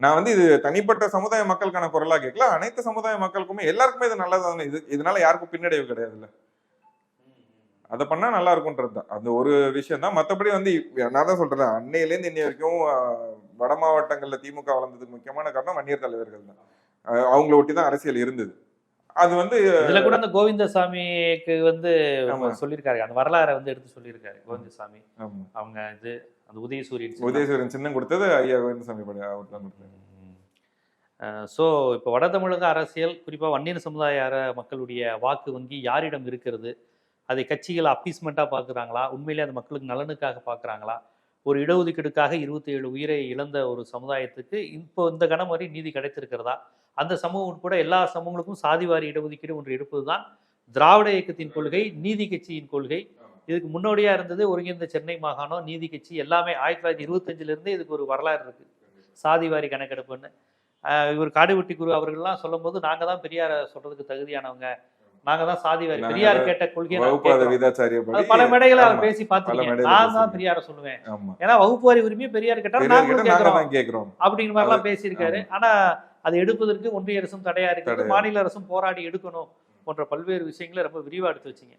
நான் வந்து இது தனிப்பட்ட சமுதாய மக்களுக்கான குரலா கேட்கல அனைத்து சமுதாய மக்களுக்குமே எல்லாருக்குமே இது நல்லதானே இது இதனால யாருக்கும் பின்னடைவு கிடையாதுல்ல. அதை பண்ணா நல்லா இருக்கும்ன்றது அந்த ஒரு விஷயம் தான் மற்றபடி வந்து நான் தான் சொல்றேன் அன்னையிலேருந்து இன்னை வரைக்கும் வட மாவட்டங்கள்ல திமுக வளர்ந்ததுக்கு முக்கியமான காரணம் வன்னியர் தலைவர்கள் தான். அவங்கள ஒட்டி தான் அரசியல் இருந்தது. அது வந்து இதுல கூட அந்த கோவிந்தசாமிக்கு வந்து. சொல்லியிருக்காரு. அந்த வரலாறை வந்து எடுத்து சொல்லியிருக்காரு கோவிந்தசாமி. அவங்க இது அந்த உதயசூரியன் சின்னம். உதயசூரன் சின்னம் கொடுத்தது ஐயா கோவிந்தசாமி ஸோ இப்போ வட தமிழக அரசியல் குறிப்பாக வன்னியர் சமுதாய மக்களுடைய வாக்கு வங்கி யாரிடம் இருக்கிறது? அதை கட்சிகள் அப்பீஸ்மெண்ட்டாக பார்க்குறாங்களா உண்மையிலே அந்த மக்களுக்கு நலனுக்காக பார்க்குறாங்களா ஒரு இடஒதுக்கீடுக்காக இருபத்தி ஏழு உயிரை இழந்த ஒரு சமுதாயத்துக்கு இப்போ இந்த கணம் வரை நீதி கிடைத்திருக்கிறதா? அந்த சமூகம் உட்பட எல்லா சமூகங்களுக்கும் சாதிவாரி இடஒதுக்கீடு ஒன்று இருப்பது தான் திராவிட இயக்கத்தின் கொள்கை நீதி கட்சியின் கொள்கை இதுக்கு முன்னோடியா இருந்தது ஒருங்கிணைந்த சென்னை மாகாணம் நீதி கட்சி எல்லாமே ஆயிரத்தி தொள்ளாயிரத்தி இருபத்தஞ்சுல இருந்தே இதுக்கு ஒரு வரலாறு இருக்கு. சாதிவாரி கணக்கெடுப்புன்னு. இவர் காடுவெட்டி குரு அவர்கள்லாம் சொல்லும்போது நாங்க தான் பெரியார சொல்றதுக்கு தகுதியானவங்க. நாங்க தான் சாதிவாரி பெரியார் கேட்ட படி பல மேடைகளை அவர். பேசி பார்த்திருக்கேன். நான் தான். பெரியார சொல்லுவேன். ஏன்னா வகுப்பு வாரி உரிமையை பெரியார் கேட்டார் நாங்களும் கேட்கிறோம். அப்படிங்கிற மாதிரிலாம் பேசியிருக்காரு. ஆனா அதை எடுப்பதற்கு ஒன்றிய அரசும் தடையா இருக்குது. தடையா. மாநில அரசும் போராடி எடுக்கணும் போன்ற பல்வேறு விஷயங்களை ரொம்ப விரிவா எடுத்து வச்சீங்க.